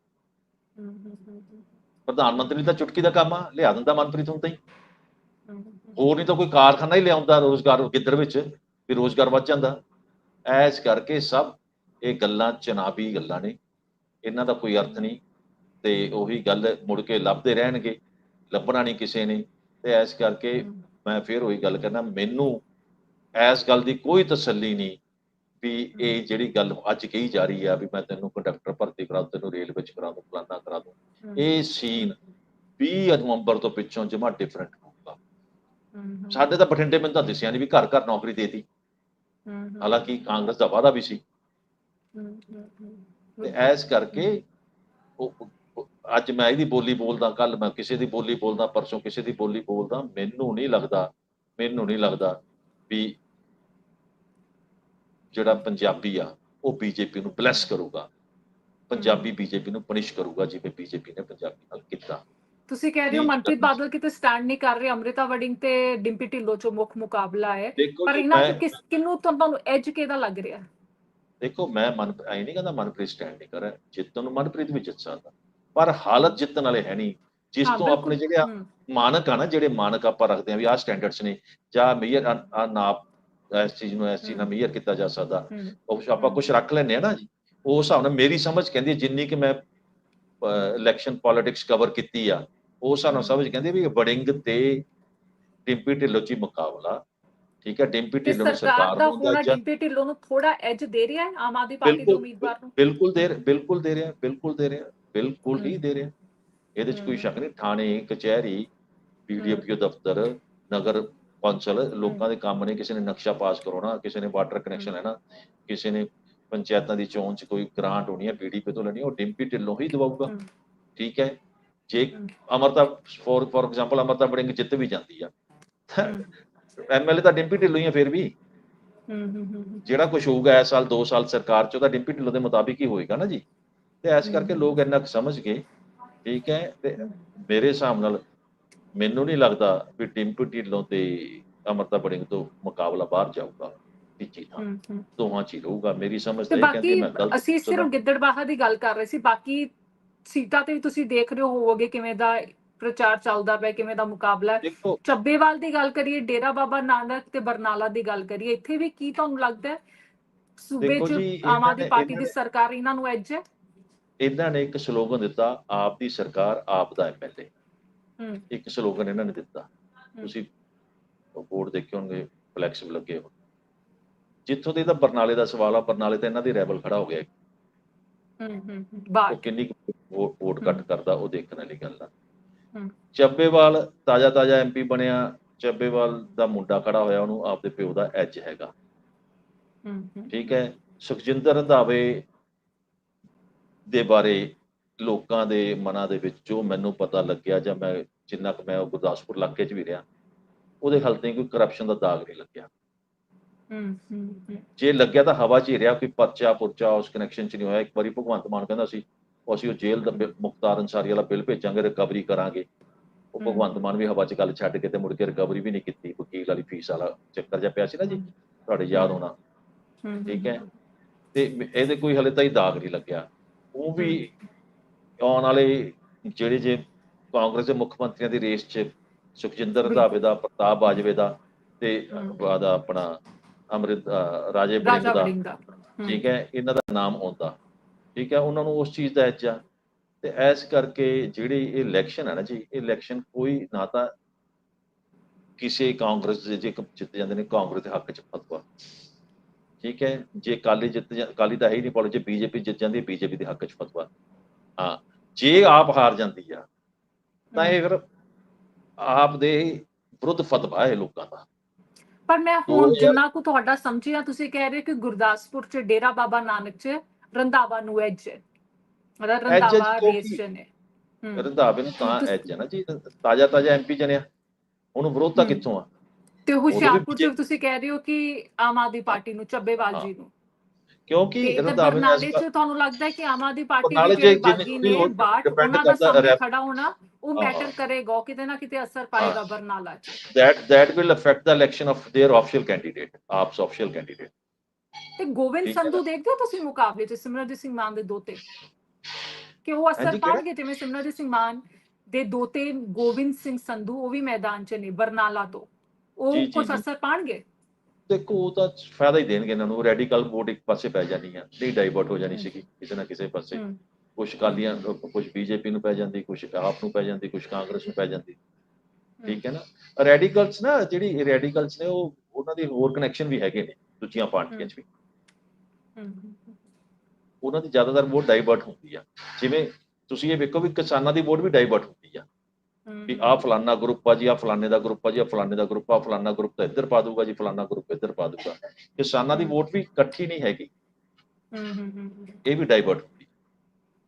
ਪ੍ਰਧਾਨ ਮੰਤਰੀ ਦਾ ਚੁਟਕੀ ਦਾ ਕੰਮ ਆ ਲਿਆ ਦਿੰਦਾ ਮਨਪ੍ਰੀਤ ਹੁਣ ਤਾਈ ਹੋਰ ਨਹੀਂ ਤਾਂ ਕੋਈ ਕਾਰਖਾਨਾ ਹੀ ਲਿਆਉਂਦਾ ਰੋਜ਼ਗਾਰ ਗਿੱਦੜ ਵਿੱਚ ਵੀ ਰੋਜ਼ਗਾਰ ਵੱਧ ਜਾਂਦਾ। ਐਸ ਕਰਕੇ ਸਭ ਇਹ ਗੱਲਾਂ ਚਨਾਬੀ ਗੱਲਾਂ ਨੇ। ਇਹਨਾਂ ਦਾ ਕੋਈ ਅਰਥ ਨਹੀਂ ਤੇ ਉਹੀ ਗੱਲ ਮੁੜ ਕੇ ਲੱਭਦੇ ਰਹਿਣਗੇ ਲੱਭਣਾ ਨਹੀਂ ਕਿਸੇ ਨੇ। ਤੇ ਐਸ ਕਰਕੇ ਮੈਂ ਫੇਰ ਉਹੀ ਗੱਲ ਕਰਨਾ ਮੈਨੂੰ ਐਸ ਗੱਲ ਦੀ ਕੋਈ ਤਸੱਲੀ ਨਹੀਂ ਵੀ ਇਹ ਜਿਹੜੀ ਗੱਲ ਅੱਜ ਕਹੀ ਜਾ ਰਹੀ ਆ ਵੀ ਮੈਂ ਤੈਨੂੰ ਕੰਡਕਟਰ ਭਰਤੀ ਕਰਾ ਦੂੰ ਤੈਨੂੰ ਰੇਲ ਵਿੱਚ ਕਰਾ ਦੂੰ ਫਲਾਨਾ ਕਰਾ ਦੂੰ। ਇਹ ਸੀਨ 20 ਨਵੰਬਰ ਤੋਂ ਪਿੱਛੋਂ ਜਮਾ ਡਿਫਰੈਂਟ ਹੋਊਗਾ। ਸਾਡੇ ਤਾਂ ਬਠਿੰਡੇ ਮੈਨੂੰ ਤਾਂ ਦਿਸਿਆ ਨਹੀਂ ਵੀ ਘਰ ਘਰ ਨੌਕਰੀ ਦੇਤੀ। ਹਾਲਾਂਕਿ ਕਾਂਗਰਸ ਦਾ ਵਾਅਦਾ ਵੀ ਸੀ। ਤੇ ਐਸ ਕਰਕੇ ਉਹ ਉਹ- ਅੱਜ ਮੈਂ ਇਹਦੀ ਬੋਲੀ ਬੋਲਦਾ ਕੱਲ ਮੈਂ ਕਿਸੇ ਦੀ ਬੋਲੀ ਬੋਲਦਾ ਪਰਸੋਂ ਕਿਸੇ ਦੀ ਬੋਲੀ ਬੋਲਦਾ ਮੈਨੂੰ ਨਹੀਂ ਲੱਗਦਾ ਮੈਨੂੰ ਨਹੀਂ ਲੱਗਦਾ ਵੀ ਜਿਹੜਾ ਪੰਜਾਬੀ ਆ ਉਹ ਬੀਜੇਪੀ ਨੂੰ ਬਲੈਸ ਕਰੂਗਾ। ਪੰਜਾਬੀ ਬੀਜੇਪੀ ਨੂੰ ਪਨਿਸ਼ ਕਰੂਗਾ ਜਿਵੇਂ ਬੀਜੇਪੀ ਨੇ ਪੰਜਾਬੀ ਨਾਲ ਕੀਤਾ। ਤੁਸੀਂ ਕਹਿ ਰਹੇ ਹੋ ਮਨਪ੍ਰੀਤ ਬਾਦਲ ਕਿਤੇ ਸਟੈਂਡ ਨਹੀਂ ਕਰ ਰਹੇ ਅੰਮ੍ਰਿਤਾ ਵੜਿੰਗ ਤੇ ਡਿੰਪੀ ਢਿੱਲੋਂ ਚੋਂ ਮੁੱਖ ਮੁਕਾਬਲਾ ਹੈ। ਪਰ ਇਹਨਾਂ ਚ ਕਿਸ ਕਿੰਨੂੰ ਤੁਹਾਨੂੰ ਐਜ ਕਿਹਦਾ ਲੱਗ ਰਿਹਾ? ਦੇਖੋ ਮੈਂ ਮਨ ਐ ਨਹੀਂ ਕਹਿੰਦਾ ਮਨਪ੍ਰੀਤ ਸਟੈਂਡ ਨਹੀਂ ਕਰ ਰਿਹਾ ਜਿੱਤਣ ਨੂੰ ਮਨਪ੍ਰੀਤ ਵੀ ਜਿੱਤ ਸਕਦਾ। ਪਰ ਹਾਲਤ ਜਿੱਤਣ ਵਾਲੇ ਹੈ ਨਹੀਂ। ਜਿਸ ਤੋਂ। ਆਪਣੇ ਜਿਹੜੇ ਆ ਮਾਨਕ ਆ ਨਾ ਜਿਹੜੇ ਮਾਨਕ ਆਪਾਂ ਰੱਖਦੇ ਆ ਵੀ ਆਹ ਸਟੈਂਡਰਡਸ ਨੇ ਜਾਂ ਮੇਅਰ ਆ ਨਾਪ ਇਸ ਚੀਜ਼ ਨੂੰ ਇਸ ਚੀਜ਼ ਨਾਲ। ਮੇਅਰ ਕੀਤਾ ਜਾ ਸਕਦਾ ਉਹ ਆਪਾਂ ਕੁਝ ਰੱਖ ਲੈਂਦੇ ਆ ਨਾ ਜੀ ਉਹ ਹਿਸਾਬ ਨਾਲ ਮੇਰੀ ਸਮਝ ਕਹਿੰਦੀ ਜਿੰਨੀ ਕਿ ਮੈਂ ਇਲੈਕਸ਼ਨ ਪੋਲਿਟਿਕਸ ਕਵਰ ਕੀਤੀ ਆ ਉਹ ਹਿਸਾਬ ਨਾਲ ਹਮ। ਸਮਝ ਕਹਿੰਦੀ ਵੀ ਵੜਿੰਗ ਤੇ ਡਿੰਪੀ ਢਿੱਲੋਂ ਚ ਮੁਕਾਬਲਾ ਠੀਕ ਹੈ ਡਿੰਪੀ ਢਿੱਲੋਂ ਨੂੰ ਸਰਕਾਰ ਦਾ ਹੋਣਾ ਡਿੰਪੀ ਢਿੱਲੋਂ ਨੂੰ ਥੋੜਾ ਐਜ ਦੇ ਰਿਹਾ ਹੈ ਆਮ ਆਦਮੀ ਪਾਰਟੀ ਦੇ ਉਮੀਦਵਾਰ ਨੂੰ ਬਿਲਕੁਲ ਦੇ ਬਿਲਕੁਲ ਦੇ ਰਿਹਾ ਬਿਲਕੁਲ ਦੇ ਰਿਹਾ ਬਿਲਕੁਲ ਹੀ। ਦੇ ਰਿਹਾ ਇਹਦੇ ਚ ਕੋਈ। ਸ਼ੱਕ ਨਹੀਂ ਥਾਣੇ ਕਚਹਿਰੀ ਪੀਡੀਐਫ ਦਫ਼ਤਰ ਨਗਰ ਕੌਂਸਲ ਲੋਕਾਂ ਦੇ ਕੰਮ ਨੇ ਕਿਸੇ ਨੇ ਨਕਸ਼ਾ ਪਾਸ ਕਰਾਉਣਾ ਕਿਸੇ ਨੇ ਵਾਟਰ ਕਨੈਕਸ਼ਨ। ਲੈਣਾ ਕਿਸੇ ਨੇ ਪੰਚਾਇਤਾਂ ਦੀ ਚੋਣ ਚ ਕੋਈ ਗ੍ਰਾਂਟ ਹੋਣੀ ਹੈ ਬੀਡੀਪੀ ਤੋਂ ਲੈਣੀ ਉਹ ਡਿੰਪੀ ਢਿੱਲੋਂ ਹੀ ਦਵਾਊਗਾ। ਠੀਕ ਹੈ ਜੇ। Amrita for for example Amrita Warring ਜਿੱਤ ਵੀ ਜਾਂਦੀ ਆ। ਐਮਐਲਏ ਤਾਂ ਡਿੰਪੀ ਢਿੱਲੋਂ ਹੀ ਆ ਫਿਰ ਵੀ। ਜਿਹੜਾ ਕੁਝ ਹੋਊਗਾ ਇਸ ਸਾਲ 2 ਸਾਲ ਸਰਕਾਰ ਚ ਉਹਦਾ ਡਿੰਪੀ ਢਿੱਲੋਂ ਦੇ ਮੁਤਾਬਿਕ ਹੀ ਹੋਏਗਾ ਨਾ ਜੀ ਤੇ ਇਸ ਕਰਕੇ। ਲੋਕ ਇੰਨਾ ਕੁ ਸਮਝ ਗਏ ਠੀਕ ਹੈ ਤੇ ਮੇਰੇ ਹਿਸਾਬ ਨਾਲ ਮੈਨੂੰ ਨਹੀਂ ਲੱਗਦਾ ਵੀ ਡਿੰਪੀ ਢਿੱਲੋਂ ਤੇ ਅਮਰਤਾ ਬੜਿੰਗ ਤੋਂ ਮੁਕਾਬਲਾ ਬਾਹਰ ਜਾਊਗਾ। ਤੀਜੀ ਥਾਂ। ਦੋਹਾਂ ਚ ਹੀ ਰਹੂਗਾ। ਮੇਰੀ ਸਮਝ ਤੇ ਕਹਿੰਦੀ ਮੈਂ ਗਲਤ ਅਸੀਂ ਸਿਰਫ ਗਿੱਦੜਬਾਹਾ ਦੀ ਗੱਲ ਕਰ ਰਹੇ ਸੀ। ਬਾਕੀ ਸੀਟਾਂ ਤੇ ਵੀ ਤੁਸੀਂ ਦੇਖ ਰਹੇ ਹੋਵੋਗੇ ਕਿਵੇਂ ਦਾ ਪ੍ਰਚਾਰ ਚੱਲਦਾ ਪਿਆ ਕਿਵੇਂ ਦਾ ਮੁਕਾਬਲਾ। ਚੱਬੇਵਾਲ ਦੀ ਗੱਲ ਕਰੀਏ ਡੇਰਾ ਬਾਬਾ ਨਾਨਕ ਤੇ ਬਰਨਾਲਾ ਦੀ ਗੱਲ ਕਰੀਏ ਇੱਥੇ ਵੀ ਕੀ ਤੁਹਾਨੂੰ ਲੱਗਦਾ ਹੈ? ਸੂਬੇ 'ਚ ਆਮ ਆਦਮੀ ਪਾਰਟੀ ਦੀ ਸਰਕਾਰ ਇਹਨਾਂ ਨੂੰ ਐਜ ਹੈ? ਇਹਨਾਂ ਨੇ ਇੱਕ ਸਲੋਗਨ ਦਿੱਤਾ ਆਪ ਦੀ ਸਰਕਾਰ ਆਪ ਦਾ ਐਮਐਲਏ ਇੱਕ ਸਲੋਗਨ ਇਹਨਾਂ ਨੇ ਦਿੱਤਾ। ਤੁਸੀਂ ਬੋਰਡ ਦੇਖੇ ਹੋਣਗੇ ਫਲੈਕਸ ਲੱਗੇ ਹੋ ਜਿੱਥੋਂ ਦੇ ਤਾਂ ਬਰਨਾਲੇ ਦਾ ਸਵਾਲ ਆ ਬਰਨਾਲੇ ਤੇ ਇਹਨਾਂ ਦੀ ਰੈਬਲ ਖੜਾ ਹੋ ਗਿਆ। ਹੂੰ ਹੂੰ ਬਾਹਰ। ਕਿੰਨੀ ਵੋਟ ਕੱਟ। ਕਰਦਾ ਉਹ ਦੇਖਣ ਵਾਲੀ ਗੱਲ ਆ। ਚੱਬੇਵਾਲ ਤਾਜ਼ਾ ਤਾਜ਼ਾ ਐਮਪੀ ਬਣਿਆ। ਚੱਬੇਵਾਲ ਦਾ ਮੁੰਡਾ ਖੜਾ ਹੋਇਆ ਉਹਨੂੰ ਆਪਦੇ ਪਿਓ ਦਾ ਐਜ ਹੈਗਾ। ਹੂੰ ਠੀਕ ਹੈ। ਸੁਖਜਿੰਦਰ ਰੰਧਾਵੇ ਦੇ ਬਾਰੇ ਲੋਕਾਂ ਦੇ ਮਨਾਂ ਦੇ ਵਿੱਚ ਜੋ ਮੈਨੂੰ ਪਤਾ ਲੱਗਿਆ ਜਾਂ ਮੈਂ ਜਿੰਨਾ ਕੁ ਮੈਂ ਉਹ ਗੁਰਦਾਸਪੁਰ ਇਲਾਕੇ 'ਚ ਵੀ ਰਿਹਾ ਉਹਦੇ ਹਲਤੇ ਕੋਈ ਕਰਪਸ਼ਨ ਦਾ ਦਾਗ ਨਹੀਂ ਲੱਗਿਆ। ਜੇ ਲੱਗਿਆ ਤਾਂ ਹਵਾ 'ਚ ਹੀ ਰਿਹਾ ਕੋਈ ਪਰਚਾ ਪੁਰਚਾ ਉਸ ਕਨੈਕਸ਼ਨ 'ਚ ਨਹੀਂ ਹੋਇਆ। ਇੱਕ ਵਾਰੀ ਭਗਵੰਤ ਮਾਨ ਕਹਿੰਦਾ ਸੀ ਅਸੀਂ ਉਹ ਜੇਲ੍ਹ ਦਾ ਮੁਖਤਾਰ ਅੰਸਾਰੀ ਵਾਲਾ ਬਿੱਲ ਭੇਜਾਂਗੇ ਰਿਕਵਰੀ ਕਰਾਂਗੇ। ਉਹ। ਭਗਵੰਤ ਮਾਨ ਵੀ ਹਵਾ 'ਚ ਗੱਲ ਛੱਡ ਕੇ ਤੇ ਮੁੜ ਕੇ ਰਿਕਵਰੀ ਵੀ ਨਹੀਂ ਕੀਤੀ। ਵਕੀਲ ਵਾਲੀ ਫੀਸ ਵਾਲਾ ਚੱਕਰ ਜਿਹਾ ਪਿਆ ਸੀ ਨਾ ਜੀ ਤੁਹਾਡੇ ਯਾਦ ਹੋਣਾ। ਹੂੰ, ਠੀਕ ਹੈ? ਤੇ ਇਹਦੇ ਕੋਈ ਹਲੇ ਤਾਈ ਦਾਗ ਨਹੀਂ ਲੱਗਿਆ। ਉਹ ਵੀ ਆਉਣ ਵਾਲੇ ਜਿਹੜੇ ਜੇ ਕਾਂਗਰਸ ਦੇ ਮੁੱਖ ਮੰਤਰੀਆਂ ਦੀ ਰੇਸ 'ਚ ਸੁਖਜਿੰਦਰ। ਰੰਧਾਵੇ ਦਾ ਪ੍ਰਤਾਪ ਬਾਜਵੇ ਦਾ ਤੇ। ਬਾਦਾ ਆਪਣਾ ਅੰਮ੍ਰਿਤ ਰਾਜੇ ਰਾਜਾ ਦਾ। ਠੀਕ ਹੈ ਇਹਨਾਂ ਦਾ ਨਾਮ ਆਉਂਦਾ। ਠੀਕ ਹੈ ਉਹਨਾਂ ਨੂੰ ਉਸ ਚੀਜ਼ ਦਾ ਆ ਤੇ ਐਸ ਕਰਕੇ ਜਿਹੜੀ ਇਹ ਇਲੈਕਸ਼ਨ ਹੈ ਨਾ ਜੀ ਇਹ ਇਲੈਕਸ਼ਨ ਕੋਈ ਨਾ ਤਾਂ ਕਿਸੇ ਕਾਂਗਰਸ ਦੇ ਜੇ ਜਿੱਤ ਜਾਂਦੇ ਨੇ ਕਾਂਗਰਸ ਦੇ ਹੱਕ ਚ ਫਤਵਾ। ਠੀਕ ਹੈ ਜੇ ਕਾਲੀ ਜਿੱਤ ਅਕਾਲੀ ਤਾਂ ਹੈ ਹੀ ਨਹੀਂ ਪੋਲਿਟ ਜੇ ਬੀਜੇਪੀ ਜਿੱਤ ਜਾਂਦੀ ਹੈ ਬੀਜੇਪੀ ਦੇ ਹੱਕ ਚ ਫਤਵਾ। ਹਾਂ ਜੇ ਆਪ ਹਾਰ ਜਾਂਦੀ ਆ ਤਾਂ ਇਹ ਫਿਰ ਆਪ ਦੇ ਵਿਰੁੱਧ ਫਤਵਾ ਹੈ ਲੋਕਾਂ ਦਾ। ਪਰ ਮੈਂ ਹੁਣ ਜਿੰਨਾ ਕੁ ਤੁਹਾਡਾ ਸਮਝਿਆ ਤੁਸੀਂ ਕਹਿ ਰਹੇ ਕਿ ਗੁਰਦਾਸਪੁਰ 'ਚ ਡੇਰਾ ਬਾਬਾ ਨਾਨਕ 'ਚ ਰੰਧਾਵਾ ਨੂੰ ਐਜ ਹੈ। ਮਤਲਬ ਕਿਉਂਕਿ- ਰੇਸ 'ਚ ਨੇ। ਹੂੰ, ਰੰਧਾਵੇ ਨੂੰ ਤਾਂ ਐਚ ਹੈ ਨਾ ਜੀ ਤਾਜ਼ਾ ਤਾਜ਼ਾ ਐਮਪੀ ਜਣਿਆ ਉਹਨੂੰ ਵਿਰੋਧ ਤਾਂ। ਕਿੱਥੋਂ ਆ? ਤੇ ਹੁਸ਼ਿਆਰਪੁਰ 'ਚ ਤੁਸੀਂ ਕਹਿ ਰਹੇ ਹੋ ਕਿ ਆਮ ਆਦਮੀ ਪਾਰਟੀ ਨੂੰ ਚੱਬੇਵਾਲ ਜੀ ਨੂੰ। ਕਿਉਂਕਿ ਤੇ ਇੱਧਰ ਰੰਧਾਵੇ ਨੇ ਬਰਨਾਲੇ 'ਚ ਤੁਹਾਨੂੰ ਲੱਗਦਾ ਹੈ ਕਿ ਆਮ ਆਦਮੀ ਪਾਰਟੀ ਦੇ ਜਿਹੜੇ ਬਾਗੀ ਨੇ ਬਾਟ ਉਹਨਾਂ ਦਾ ਸਾਹਮਣੇ ਖੜਾ ਹੋਣਾ ਉਹ। ਮੈਟਰ ਕਰੇਗਾ ਕਿਤੇ ਨਾ ਕਿਤੇ ਅਸਰ ਪਾਏਗਾ ਬਰਨਾਲਾ 'ਚ that that will affect the election of their official candidate ਆਪਸ official candidate ਤੇ ਗੋਬਿੰਦ ਸੰਧੂ। ਦੇਖਦੇ ਹੋ ਤੁਸੀਂ ਮੁਕਾਬਲੇ 'ਚ ਸਿਮਰਨਜੀਤ ਸਿੰਘ ਮਾਨ ਦੇ ਦੋਤੇ ਕਿ ਉਹ ਅਸਰ? ਪਾਣਗੇ ਜਿਵੇਂ ਸਿਮਰਨਜੀਤ ਸਿੰਘ ਮਾਨ ਦੇ ਦੋਤੇ ਗੋਬਿੰਦ ਸਿੰਘ ਸੰਧੂ ਉਹ ਵੀ ਮੈਦਾਨ 'ਚ ਨੇ ਬਰਨਾਲਾ ਤੋਂ ਉਹ ਕੁਝ। ਅਸਰ ਪਾਣਗੇ ਦੇਖੋ ਉਹ ਤਾਂ ਫਾਇਦਾ ਹੀ ਦੇਣਗੇ ਇਹਨਾਂ ਨੂੰ। ਰੈਡੀਕਲ ਵੋਟ ਇੱਕ ਪਾਸੇ ਪੈ ਜਾਣੀ ਆ। ਨਹੀਂ ਡਾਈਵਰਟ ਹੋ ਜਾਣੀ ਸੀਗੀ ਕਿਸੇ ਨਾ ਕਿਸੇ ਪਾਸੇ। ਕੁਝ ਕਾਲੀਆਂ ਕੁਝ ਬੀਜੇਪੀ ਨੂੰ ਪੈ ਜਾਂਦੀ ਕੁਝ ਆਪ ਨੂੰ ਪੈ ਜਾਂਦੀ ਕੁਝ ਕਾਂਗਰਸ ਨੂੰ ਪੈ ਜਾਂਦੀ। ਠੀਕ ਹੈ ਨਾ? ਰੈਡੀਕਲਸ ਨਾ ਜਿਹੜੀ ਰੈਡੀਕਲਸ ਨੇ ਉਹ ਉਹਨਾਂ ਦੀ ਹੋਰ ਕਨੈਕਸ਼ਨ ਵੀ ਹੈਗੇ ਨੇ ਦੂਜੀਆਂ ਪਾਰਟੀਆਂ 'ਚ ਵੀ। ਉਹਨਾਂ ਦੀ ਜ਼ਿਆਦਾਤਰ ਵੋਟ ਡਾਈਵਰਟ ਹੁੰਦੀ ਆ। ਜਿਵੇਂ ਤੁਸੀਂ ਇਹ ਵੇਖੋ ਵੀ ਕਿਸਾਨਾਂ ਦੀ ਵੋਟ ਵੀ ਡਾਈਵਰਟ ਹੁੰਦੀ ਆ ਫਲਾਨਾ ਗਰੁੱਪ ਆ ਜੀ ਆਹ ਫਲਾਣੇ ਦਾ ਗਰੁੱਪ ਆ ਜੀ ਆਹ ਫਲਾਣੇ ਦਾ ਗਰੁੱਪ ਆ ਫਲਾਨਾ ਗਰੁੱਪ ਤਾਂ ਇੱਧਰ ਪਾ ਦੂਗਾ ਜੀ ਫਲਾਨਾ ਗਰੁੱਪ ਇੱਧਰ ਪਾ ਦੂਗਾ ਕਿਸਾਨਾਂ ਦੀ। ਵੋਟ ਵੀ ਇਕੱਠੀ ਨਹੀਂ ਹੈਗੀ। ਇਹ ਵੀ ਡਾਈਵਰਟ ਹੁੰਦੀ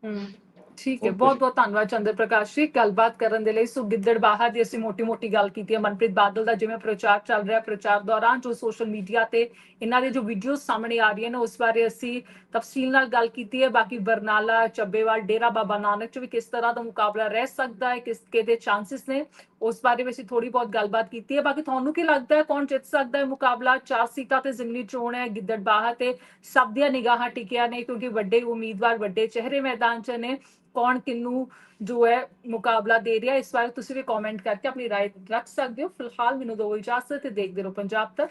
ਹਮ, ਠੀਕ ਹੈ ਬਹੁਤ ਬਹੁਤ ਧੰਨਵਾਦ ਚੰਦਰ ਪ੍ਰਕਾਸ਼ ਜੀ ਗੱਲਬਾਤ ਕਰਨ ਦੇ ਲਈ ਸੋ ਗਿੱਦੜਬਾਹਾ ਦੀ ਅਸੀਂ ਮੋਟੀ ਮੋਟੀ ਗੱਲ ਕੀਤੀ ਹੈ। ਮਨਪ੍ਰੀਤ ਬਾਦਲ ਦਾ ਜਿਵੇਂ ਪ੍ਰਚਾਰ ਚੱਲ ਰਿਹਾ ਪ੍ਰਚਾਰ ਦੌਰਾਨ ਜੋ ਸੋਸ਼ਲ ਮੀਡੀਆ ਤੇ ਇਹਨਾਂ ਦੇ ਜੋ ਵੀਡੀਓ ਸਾਹਮਣੇ ਆ ਰਹੀਆਂ ਨੇ ਉਸ ਬਾਰੇ ਅਸੀਂ ਤਫਸੀਲ ਨਾਲ ਗੱਲ ਕੀਤੀ ਹੈ। ਬਾਕੀ ਬਰਨਾਲਾ ਚੱਬੇਵਾਲ ਡੇਰਾ ਬਾਬਾ ਨਾਨਕ ਚ ਵੀ ਕਿਸ ਤਰ੍ਹਾਂ ਦਾ ਮੁਕਾਬਲਾ ਰਹਿ ਸਕਦਾ ਹੈ ਕਿਸ ਕਿਹਦੇ ਚਾਂਸਸ ਨੇ? ਉਸ ਬਾਰੇ ਵਿੱਚ ਥੋੜੀ ਬਹੁਤ ਗੱਲਬਾਤ ਕੀਤੀ ਹੈ ਬਾਕੀ ਤੁਹਾਨੂੰ ਕੀ ਲੱਗਦਾ ਹੈ ਕੌਣ ਜਿੱਤ ਸਕਦਾ ਹੈ ਮੁਕਾਬਲਾ ਚਾਰ ਸੀਟਾਂ ਤੇ ਜ਼ਿਮਨੀ ਚੋਣ ਹੈ ਗਿੱਦੜਬਾਹਾ ਤੇ ਸਭ ਦੀਆਂ ਨਿਗਾਹਾਂ ਟਿਕੀਆਂ ਨੇ ਕਿਉਂਕਿ ਵੱਡੇ ਉਮੀਦਵਾਰ ਵੱਡੇ ਚਿਹਰੇ ਮੈਦਾਨ 'ਚ ਨੇ ਕੌਣ ਕਿੰਨੂੰ ਜੋ ਹੈ ਮੁਕਾਬਲਾ ਦੇ ਰਿਹਾ ਇਸ ਬਾਰੇ ਤੁਸੀਂ ਵੀ ਕਮੈਂਟ ਕਰਕੇ ਆਪਣੀ رائے ਰੱਖ ਸਕਦੇ ਹੋ ਫਿਲਹਾਲ ਮੈਨੂੰ ਦੋ ਇਜਾਜ਼ਤ ਤੇ ਦੇਖਦੇ ਰਹੋ ਪੰਜਾਬ ਤੱਕ